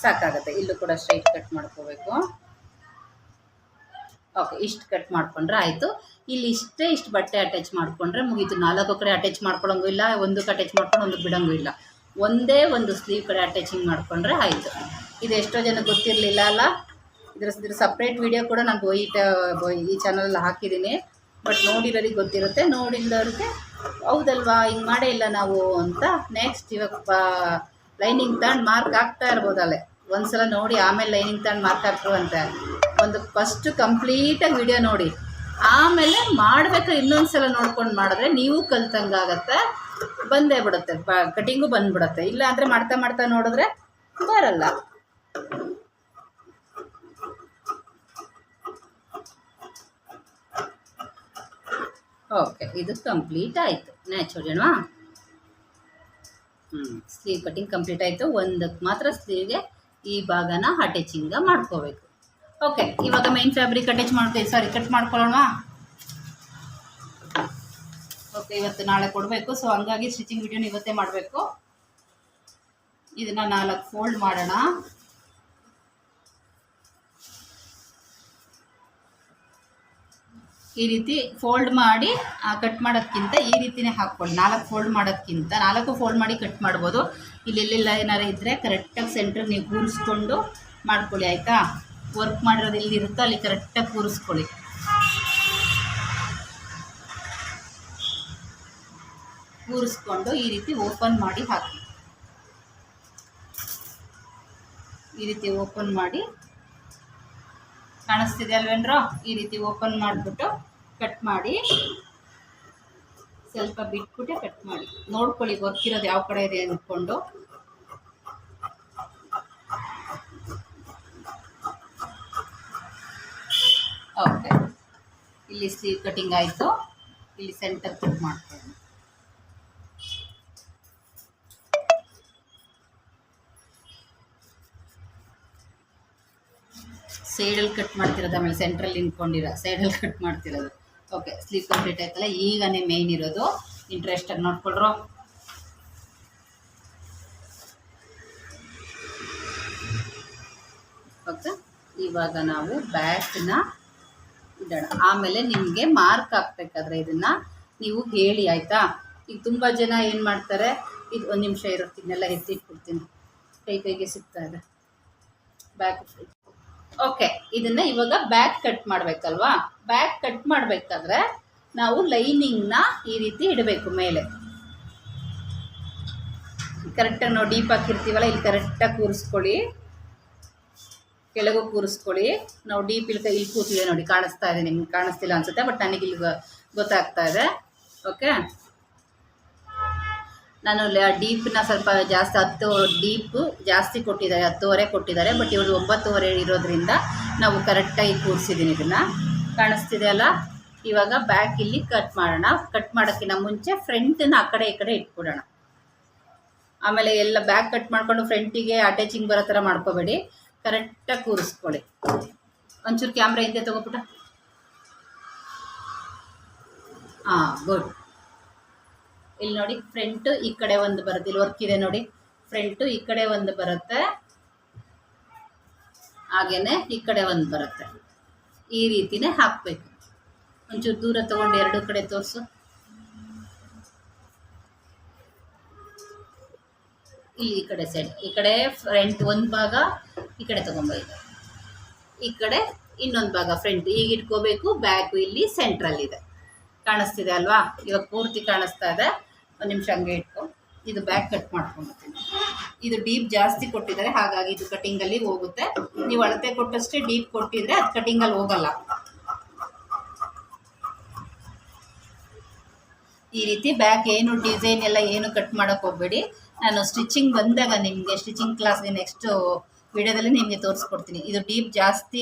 ಸಾಕಾಗುತ್ತೆ. ಇಲ್ಲೂ ಕೂಡ ಸ್ಟ್ರೈಟ್ ಕಟ್ ಮಾಡ್ಕೋಬೇಕು. ಓಕೆ, ಇಷ್ಟು ಕಟ್ ಮಾಡ್ಕೊಂಡ್ರೆ ಆಯಿತು. ಇಲ್ಲಿ ಇಷ್ಟೇ ಇಷ್ಟು ಬಟ್ಟೆ ಅಟ್ಯಾಚ್ ಮಾಡಿಕೊಂಡ್ರೆ ಮುಗೀತು. ನಾಲ್ಕು ಕಡೆ ಅಟ್ಯಾಚ್ ಮಾಡ್ಕೊಳಂಗೂ ಇಲ್ಲ, ಒಂದಕ್ಕೆ ಅಟ್ಯಾಚ್ ಮಾಡ್ಕೊಂಡು ಒಂದು ಬಿಡೋಂಗೂ ಇಲ್ಲ. ಒಂದೇ ಒಂದು ಸ್ಲೀವ್ ಕಡೆ ಅಟ್ಯಾಚಿಂಗ್ ಮಾಡಿಕೊಂಡ್ರೆ ಆಯಿತು. ಇದು ಎಷ್ಟೋ ಜನ ಗೊತ್ತಿರಲಿಲ್ಲ ಅಲ್ಲ? ಇದ್ರ ಇದ್ರ ಸಪ್ರೇಟ್ ವಿಡಿಯೋ ಕೂಡ ನಾನು ಈ ಈ ಚಾನಲಲ್ಲಿ ಹಾಕಿದ್ದೀನಿ. ಬಟ್ ನೋಡಿರೋರಿಗೆ ಗೊತ್ತಿರುತ್ತೆ. ನೋಡಿಲ್ಲವ್ರಿಗೆ ಹೌದಲ್ವಾ, ಹಿಂಗೆ ಮಾಡೇ ಇಲ್ಲ ನಾವು ಅಂತ ನೆಕ್ಸ್ಟ್ ಇವಾಗ ಲೈನಿಂಗ್ ತಗೊಂಡು ಮಾರ್ಕ್ ಹಾಕ್ತಾ ಇರ್ಬೋದಲ್ಲೇ. ಒಂದ್ಸಲ ನೋಡಿ, ಆಮೇಲೆ ಲೈನಿಂಗ್ ತಗೊಂಡು ಮಾರ್ಕ್ ಹಾಕ್ರು ಅಂತ ಒಂದು ಫಸ್ಟ್ ಕಂಪ್ಲೀಟಾಗಿ ವಿಡಿಯೋ ನೋಡಿ. ಆಮೇಲೆ ಮಾಡಬೇಕಾದ್ರೆ ಇನ್ನೊಂದು ಸಲ ನೋಡ್ಕೊಂಡು ಮಾಡಿದ್ರೆ ನೀವು ಕಲ್ತಂಗಾಗತ್ತೆ, ಬಂದೇ ಬಿಡುತ್ತೆ, ಬ ಕಟಿಂಗು ಬಂದ್ಬಿಡುತ್ತೆ. ಇಲ್ಲ ಅಂದರೆ ಮಾಡ್ತಾ ಮಾಡ್ತಾ ನೋಡಿದ್ರೆ ಬರಲ್ಲ. ಓಕೆ ಇದು ಕಂಪ್ಲೀಟ್ ಆಯಿತು. ನ್ಯಾಚುರಲ್ವಾ ಹ್ಞೂ ಸ್ಲೀವ್ ಕಟಿಂಗ್ ಕಂಪ್ಲೀಟ್ ಆಯಿತು. ಒಂದಕ್ಕೆ ಮಾತ್ರ ಸ್ಲೀವ್ಗೆ ಈ ಭಾಗನ ಅಟ್ಯಾಚಿಂಗ ಮಾಡ್ಕೋಬೇಕು. ಓಕೆ, ಇವಾಗ ಮೈನ್ ಫ್ಯಾಬ್ರಿಕ್ ಅಟ್ಯಾಚ್ ಮಾಡ್ತೀವಿ. ಸಾರಿ ಕಟ್ ಮಾಡ್ಕೊಳ್ಳೋಣ ಓಕೆ, ಇವತ್ತು ನಾಳೆ ಕೊಡಬೇಕು. ಸೊ ಹಂಗಾಗಿ ಸ್ಟಿಚಿಂಗ್ ವಿಡಿಯೋನ ಇವತ್ತೇ ಮಾಡಬೇಕು. ಇದನ್ನ ನಾಲ್ಕು ಫೋಲ್ಡ್ ಮಾಡೋಣ. ಈ ರೀತಿ ಫೋಲ್ಡ್ ಮಾಡಿ ಕಟ್ ಮಾಡೋದಕ್ಕಿಂತ ಈ ರೀತಿನೇ ಹಾಕ್ಕೊಳ್ಳಿ. ನಾಲ್ಕು ಫೋಲ್ಡ್ ಮಾಡೋದಕ್ಕಿಂತ ನಾಲ್ಕು ಫೋಲ್ಡ್ ಮಾಡಿ ಕಟ್ ಮಾಡ್ಬೋದು. ಇಲ್ಲೆಲ್ಲ ಏನಾರು ಇದ್ದರೆ ಕರೆಕ್ಟಾಗಿ ಸೆಂಟ್ರಿಗೆ ನೀವು ಕೂರಿಸ್ಕೊಂಡು ಮಾಡ್ಕೊಳ್ಳಿ, ಆಯಿತಾ? ವರ್ಕ್ ಮಾಡಿರೋದು ಎಲ್ಲಿರುತ್ತೋ ಅಲ್ಲಿ ಕರೆಕ್ಟಾಗಿ ಕೂರಿಸ್ಕೊಳ್ಳಿ. ಕೂರಿಸ್ಕೊಂಡು ಈ ರೀತಿ ಓಪನ್ ಮಾಡಿ ಹಾಕಿ. ಈ ರೀತಿ ಓಪನ್ ಮಾಡಿ. ಕಾಣಿಸ್ತಿದೆ ಅಲ್ವೇನ್ರೋ ಈ ರೀತಿ ಓಪನ್ ಮಾಡಿಬಿಟ್ಟು ಕಟ್ ಮಾಡಿ. ಸ್ವಲ್ಪ ಬಿಟ್ಬಿಟ್ಟೆ ಕಟ್ ಮಾಡಿ. ನೋಡ್ಕೊಳ್ಳಿ ವರ್ಕ್ ಇರೋದು ಯಾವ ಕಡೆ ಇದೆ ಅಂದ್ಕೊಂಡು ಓಕೆ. ಇಲ್ಲಿ ಸ್ಲೀವ್ ಕಟಿಂಗ್ ಆಯಿತು. ಇಲ್ಲಿ ಸೆಂಟರ್ ಕಟ್ ಮಾಡ್ತೇನೆ ಸೈಡಲ್ಲಿ ಕಟ್ ಮಾಡ್ತಿರೋದು, ಆಮೇಲೆ ಸೆಂಟ್ರಲ್ಲಿ ನಿಂತ್ಕೊಂಡಿರೋ ಸೈಡಲ್ಲಿ ಕಟ್ ಮಾಡ್ತಿರೋದು. ಓಕೆ ಸ್ಲೀವ್ ಕಂಪ್ಲೀಟ್ ಆಯ್ತಲ್ಲ? ಈಗನೇ ಮೇಯ್ನ್ ಇರೋದು. ಇಂಟ್ರೆಸ್ಟಾಗಿ ನೋಡ್ಕೊಳ್ರು. ಓಕೆ ಇವಾಗ ನಾವು ಬ್ಯಾಕ್ನ ಇಡೋಣ ಆಮೇಲೆ ನಿಮಗೆ ಮಾರ್ಕ್ ಹಾಕ್ಬೇಕಾದ್ರೆ ಇದನ್ನು ನೀವು ಹೇಳಿ, ಆಯಿತಾ? ಈಗ ತುಂಬ ಜನ ಏನು ಮಾಡ್ತಾರೆ? ಇದು ಒಂದು ನಿಮಿಷ ಇರುತ್ತೆ ಇದನ್ನೆಲ್ಲ ಎತ್ತಿಟ್ಬಿಡ್ತೀನಿ. ಕೈ ಕೈಗೆ ಸಿಗ್ತಾ ಇದೆ. ಬ್ಯಾಕ್ ಓಕೆ ಇದನ್ನ ಇವಾಗ ಬ್ಯಾಕ್ ಕಟ್ ಮಾಡಬೇಕಲ್ವಾ? ಬ್ಯಾಕ್ ಕಟ್ ಮಾಡಬೇಕಾದ್ರೆ ನಾವು ಲೈನಿಂಗ್ನ ಈ ರೀತಿ ಇಡಬೇಕು ಮೇಲೆ. ಕರೆಕ್ಟಾಗಿ ನಾವು ಡೀಪ್ ಹಾಕಿರ್ತೀವಲ್ಲ, ಇಲ್ಲಿ ಕರೆಕ್ಟಾಗಿ ಕೂರಿಸ್ಕೊಳ್ಳಿ. ಕೆಳಗೂ ಕೂರಿಸ್ಕೊಳ್ಳಿ. ನಾವು ಡೀಪ್ ಇಲ್ಲಿ ಇಲ್ಲಿ ಕೂತಿದೆ ನೋಡಿ, ಕಾಣಿಸ್ತಾ ಇದೆ ನಿಮ್ಗೆ, ಕಾಣಿಸ್ತಿಲ್ಲ ಅನ್ಸುತ್ತೆ, ಬಟ್ ನನಗೆ ಇಲ್ಲಿ ಗೊತ್ತಾಗ್ತಾ ಇದೆ. ಓಕೆ? ನಾನು ಡೀಪ್ನ ಸ್ವಲ್ಪ ಜಾಸ್ತಿ, ಹತ್ತು ಡೀಪ್ ಜಾಸ್ತಿ ಕೊಟ್ಟಿದ್ದಾರೆ, ಹತ್ತುವರೆ ಕೊಟ್ಟಿದ್ದಾರೆ, ಬಟ್ ಇವರು ಒಂಬತ್ತುವರೆ ಇರೋದ್ರಿಂದ ನಾವು ಕರೆಕ್ಟಾಗಿ ಕೂರಿಸಿದ್ದೀನಿ ಇದನ್ನು. ಕಾಣಿಸ್ತಿದೆ ಅಲ್ಲ? ಇವಾಗ ಬ್ಯಾಕ್ ಇಲ್ಲಿ ಕಟ್ ಮಾಡೋಣ. ಕಟ್ ಮಾಡೋಕ್ಕಿಂತ ಮುಂಚೆ ಫ್ರಂಟನ್ನ ಆ ಕಡೆ ಈ ಕಡೆ ಇಟ್ಬಿಡೋಣ. ಆಮೇಲೆ ಎಲ್ಲ ಬ್ಯಾಕ್ ಕಟ್ ಮಾಡ್ಕೊಂಡು ಫ್ರಂಟಿಗೆ ಅಟ್ಯಾಚಿಂಗ್ ಬರೋ ಥರ ಮಾಡ್ಕೋಬೇಡಿ. ಕರೆಕ್ಟಾಗಿ ಕೂರಿಸ್ಕೊಳ್ಳಿ. ಒಂಚೂರು ಕ್ಯಾಮ್ರಾ ಹಿಂದೆ ತಗೋಬಿಟ್ಟ. ಹಾಂ ಗುಡ್. ಇಲ್ಲಿ ನೋಡಿ, ಫ್ರಂಟ್ ಈ ಕಡೆ ಒಂದು ಬರುತ್ತೆ. ಇಲ್ಲಿ ವರ್ಕ್ ಇದೆ ನೋಡಿ. ಫ್ರಂಟು ಈ ಕಡೆ ಒಂದು ಬರುತ್ತೆ. ಹಾಗೇನೆ ಈ ಕಡೆ ಒಂದು ಬರುತ್ತೆ. ಈ ರೀತಿನೇ ಹಾಕ್ಬೇಕು. ಒಂಚೂರು ದೂರ ತಗೊಂಡು ಎರಡು ಕಡೆ ತೋರಿಸು. ಇಲ್ಲಿ ಈ ಕಡೆ ಸೈಡ್ ಈ ಕಡೆ ಫ್ರಂಟ್ ಒಂದು ಭಾಗ ಈ ಕಡೆ ತಗೊಂಬೈದು ಈ ಕಡೆ ಇನ್ನೊಂದು ಭಾಗ ಫ್ರಂಟ್ ಈಗ ಇಟ್ಕೋಬೇಕು ಬ್ಯಾಕು ಇಲ್ಲಿ ಸೆಂಟ್ರಲ್ ಇದೆ. ಕಾಣಿಸ್ತಿದೆ ಅಲ್ವಾ? ಇವಾಗ ಪೂರ್ತಿ ಕಾಣಿಸ್ತಾ ಇದೆ. ಒಂದು ನಿಮಿಷ ಹಂಗೆ ಇಟ್ಕೊ. ಇದು ಬ್ಯಾಕ್ ಕಟ್ ಮಾಡ್ಕೊಂಡ್ಬಿಡ್ತೀನಿ. ಇದು ಡೀಪ್ ಜಾಸ್ತಿ ಕೊಟ್ಟಿದ್ದಾರೆ, ಹಾಗಾಗಿ ಇದು ಕಟಿಂಗಲ್ಲಿ ಹೋಗುತ್ತೆ. ನೀವು ಅಳತೆ ಕೊಟ್ಟಷ್ಟೇ ಡೀಪ್ ಕೊಟ್ಟಿದ್ರೆ ಅದು ಕಟಿಂಗಲ್ಲಿ ಹೋಗಲ್ಲ. ಈ ರೀತಿ ಬ್ಯಾಕ್ ಏನು ಡಿಸೈನ್ ಎಲ್ಲ ಏನು ಕಟ್ ಮಾಡೋಕೆ ಹೋಗಬೇಡಿ. ನಾನು ಸ್ಟಿಚಿಂಗ್ ಬಂದಾಗ ನಿಮಗೆ ಸ್ಟಿಚಿಂಗ್ ಕ್ಲಾಸ್ಗೆ ನೆಕ್ಸ್ಟ್ ವಿಡಿಯೋದಲ್ಲಿ ನಿಮಗೆ ತೋರಿಸ್ಕೊಡ್ತೀನಿ. ಇದು ಡೀಪ್ ಜಾಸ್ತಿ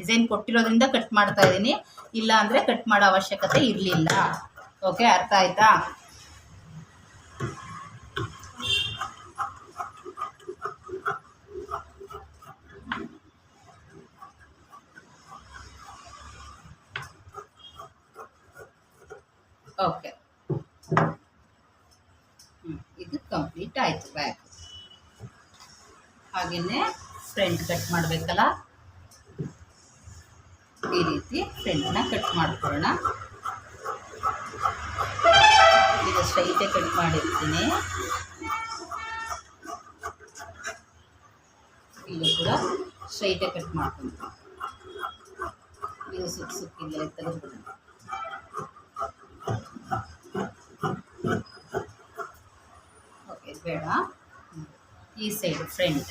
ಡಿಸೈನ್ ಕೊಟ್ಟಿರೋದ್ರಿಂದ ಕಟ್ ಮಾಡ್ತಾ ಇದ್ದೀನಿ ಇಲ್ಲ ಅಂದರೆ ಕಟ್ ಮಾಡೋ ಅವಶ್ಯಕತೆ ಇರಲಿಲ್ಲ. ಓಕೆ, ಅರ್ಥ ಆಯ್ತಾ? ಓಕೆ. ಇದು ಕಂಪ್ಲೀಟ್ ಆಯಿತು ಬ್ಯಾಗ್ ಹಾಗೆಯೇ ಫ್ರಂಟ್ ಕಟ್ ಮಾಡಬೇಕಲ್ಲ? ಈ ರೀತಿ ಫ್ರೆಂಟ್ನ ಕಟ್ ಮಾಡ್ಕೊಳ್ಳೋಣ. ಇದು ಸ್ಟ್ರೈಟೆ ಕಟ್ ಮಾಡಿರ್ತೀನಿ. ಇಲ್ಲಿ ಕೂಡ ಸ್ಟ್ರೈಟೆ ಕಟ್ ಮಾಡ್ಕೊತೀನಿ ಇದು ಸುಕ್ಕ ಸುಕ್ಕಿಲ್ಲ ಓಕೆ, ಬೇಡ. ಈ ಸೈಡ್ ಫ್ರಂಟ್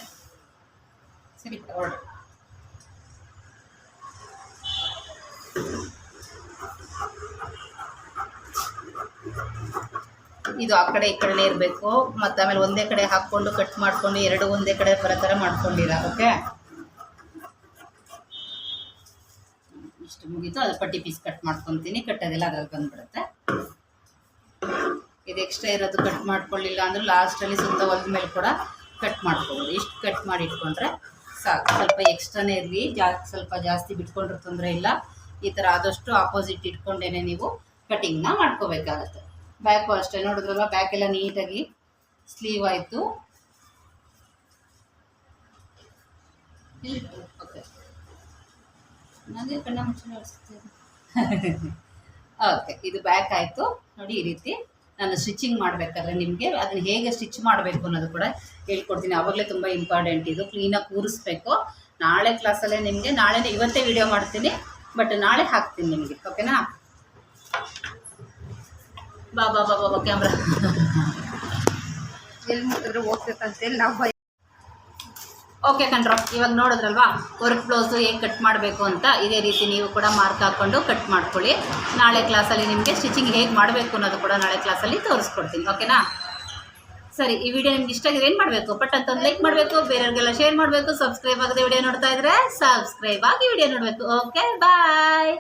ಇದು ಆ ಕಡೆ ಈ ಕಡೆನೇ ಇರಬೇಕು. ಮತ್ತು ಆಮೇಲೆ ಒಂದೇ ಕಡೆ ಹಾಕ್ಕೊಂಡು ಕಟ್ ಮಾಡ್ಕೊಂಡು ಎರಡು ಒಂದೇ ಕಡೆ ಬರೋ ಥರ ಮಾಡ್ಕೊಂಡಿರ ಓಕೆ ಇಷ್ಟು ಮುಗೀತು. ಅದು ಪಟ್ಟಿ ಪೀಸ್ ಕಟ್ ಮಾಡ್ಕೊತೀನಿ. ಕಟ್ಟೋದೆಲ್ಲ ಅದ್ರಲ್ಲಿ ಬಂದ್ಬಿಡುತ್ತೆ. ಇದು ಎಕ್ಸ್ಟ್ರಾ ಇರೋದು ಕಟ್ ಮಾಡ್ಕೊಳ್ಳಿಲ್ಲ ಅಂದ್ರೆ ಲಾಸ್ಟಲ್ಲಿ ಸುತ್ತ ಹೊಲ್ದ ಮೇಲೆ ಕೂಡ ಕಟ್ ಮಾಡ್ಕೊಬೋದು. ಇಷ್ಟು ಕಟ್ ಮಾಡಿ ಇಟ್ಕೊಂಡ್ರೆ ಸಾಕು ಸ್ವಲ್ಪ ಎಕ್ಸ್ಟ್ರಾನೇ ಇರಲಿ. ಜಾಸ್ತಿ ಸ್ವಲ್ಪ ಜಾಸ್ತಿ ಬಿಟ್ಕೊಂಡ್ರೆ ತೊಂದರೆ ಇಲ್ಲ. ಈ ಥರ ಆದಷ್ಟು ಆಪೋಸಿಟ್ ಇಟ್ಕೊಂಡೇನೆ ನೀವು ಕಟಿಂಗ್ನ ಮಾಡ್ಕೋಬೇಕಾಗತ್ತೆ. ಬ್ಯಾಕು ಅಷ್ಟೇ. ನೋಡಿದ್ರಲ್ಲ ಬ್ಯಾಕ್ ಎಲ್ಲ ನೀಟಾಗಿ ಸ್ಲೀವ್ ಆಯಿತು. ಓಕೆ ಇದು ಬ್ಯಾಕ್ ಆಯಿತು. ನೋಡಿ ಈ ರೀತಿ. ನಾನು ಸ್ಟಿಚಿಂಗ್ ಮಾಡಬೇಕಾದ್ರೆ ನಿಮಗೆ, ಅದನ್ನ ಹೇಗೆ ಸ್ಟಿಚ್ ಮಾಡಬೇಕು ಅನ್ನೋದು ಕೂಡ ಹೇಳ್ಕೊಡ್ತೀನಿ. ಆವಾಗಲೇ ತುಂಬ ಇಂಪಾರ್ಟೆಂಟ್ ಇದು. ಕ್ಲೀನಾಗಿ ಕೂರಿಸ್ಬೇಕು. ನಾಳೆ ಕ್ಲಾಸಲ್ಲೇ ನಿಮಗೆ, ನಾಳೆನೇ ಇವತ್ತೇ ವಿಡಿಯೋ ಮಾಡ್ತೀನಿ ಬಟ್ ನಾಳೆ ಹಾಕ್ತೀನಿ ನಿಮಗೆ. ಓಕೆನಾ ಬಾ ಬಾ ಬಾ ಬಾ ಕ್ಯಾಮ್ರಾ ಎಲ್ಲಿ ಹೋಗ್ಬೇಕಂತೇಳಿ ನಾವು ಓಕೆ ಕಣ್ರೋ. ಇವಾಗ ನೋಡಿದ್ರಲ್ವಾ? ವರ್ಕ್ ಬ್ಲೌಸು ಹೇಗೆ ಕಟ್ ಮಾಡಬೇಕು ಅಂತ? ಇದೇ ರೀತಿ ನೀವು ಕೂಡ ಮಾರ್ಕ್ ಹಾಕ್ಕೊಂಡು ಕಟ್ ಮಾಡ್ಕೊಳ್ಳಿ. ನಾಳೆ ಕ್ಲಾಸಲ್ಲಿ ನಿಮಗೆ ಸ್ಟಿಚಿಂಗ್ ಹೇಗೆ ಮಾಡಬೇಕು ಅನ್ನೋದು ಕೂಡ ನಾಳೆ ಕ್ಲಾಸಲ್ಲಿ ತೋರಿಸ್ಕೊಡ್ತೀನಿ. ಓಕೆನಾ ಸರಿ, ಈ ವಿಡಿಯೋ ನಿಮ್ಗೆ ಇಷ್ಟ ಆಗಿದೆ ಏನು ಮಾಡಬೇಕು? ಬಟ್ ಅಂತ ಒಂದು ಲೈಕ್ ಮಾಡಬೇಕು, ಬೇರೆಯವ್ರಿಗೆಲ್ಲ ಶೇರ್ ಮಾಡಬೇಕು ಸಬ್ಸ್ಕ್ರೈಬ್ ಆಗದೆ ವಿಡಿಯೋ ನೋಡ್ತಾ ಇದ್ರೆ ಸಬ್ಸ್ಕ್ರೈಬ್ ಆಗಿ ವಿಡಿಯೋ ನೋಡಬೇಕು. Okay bye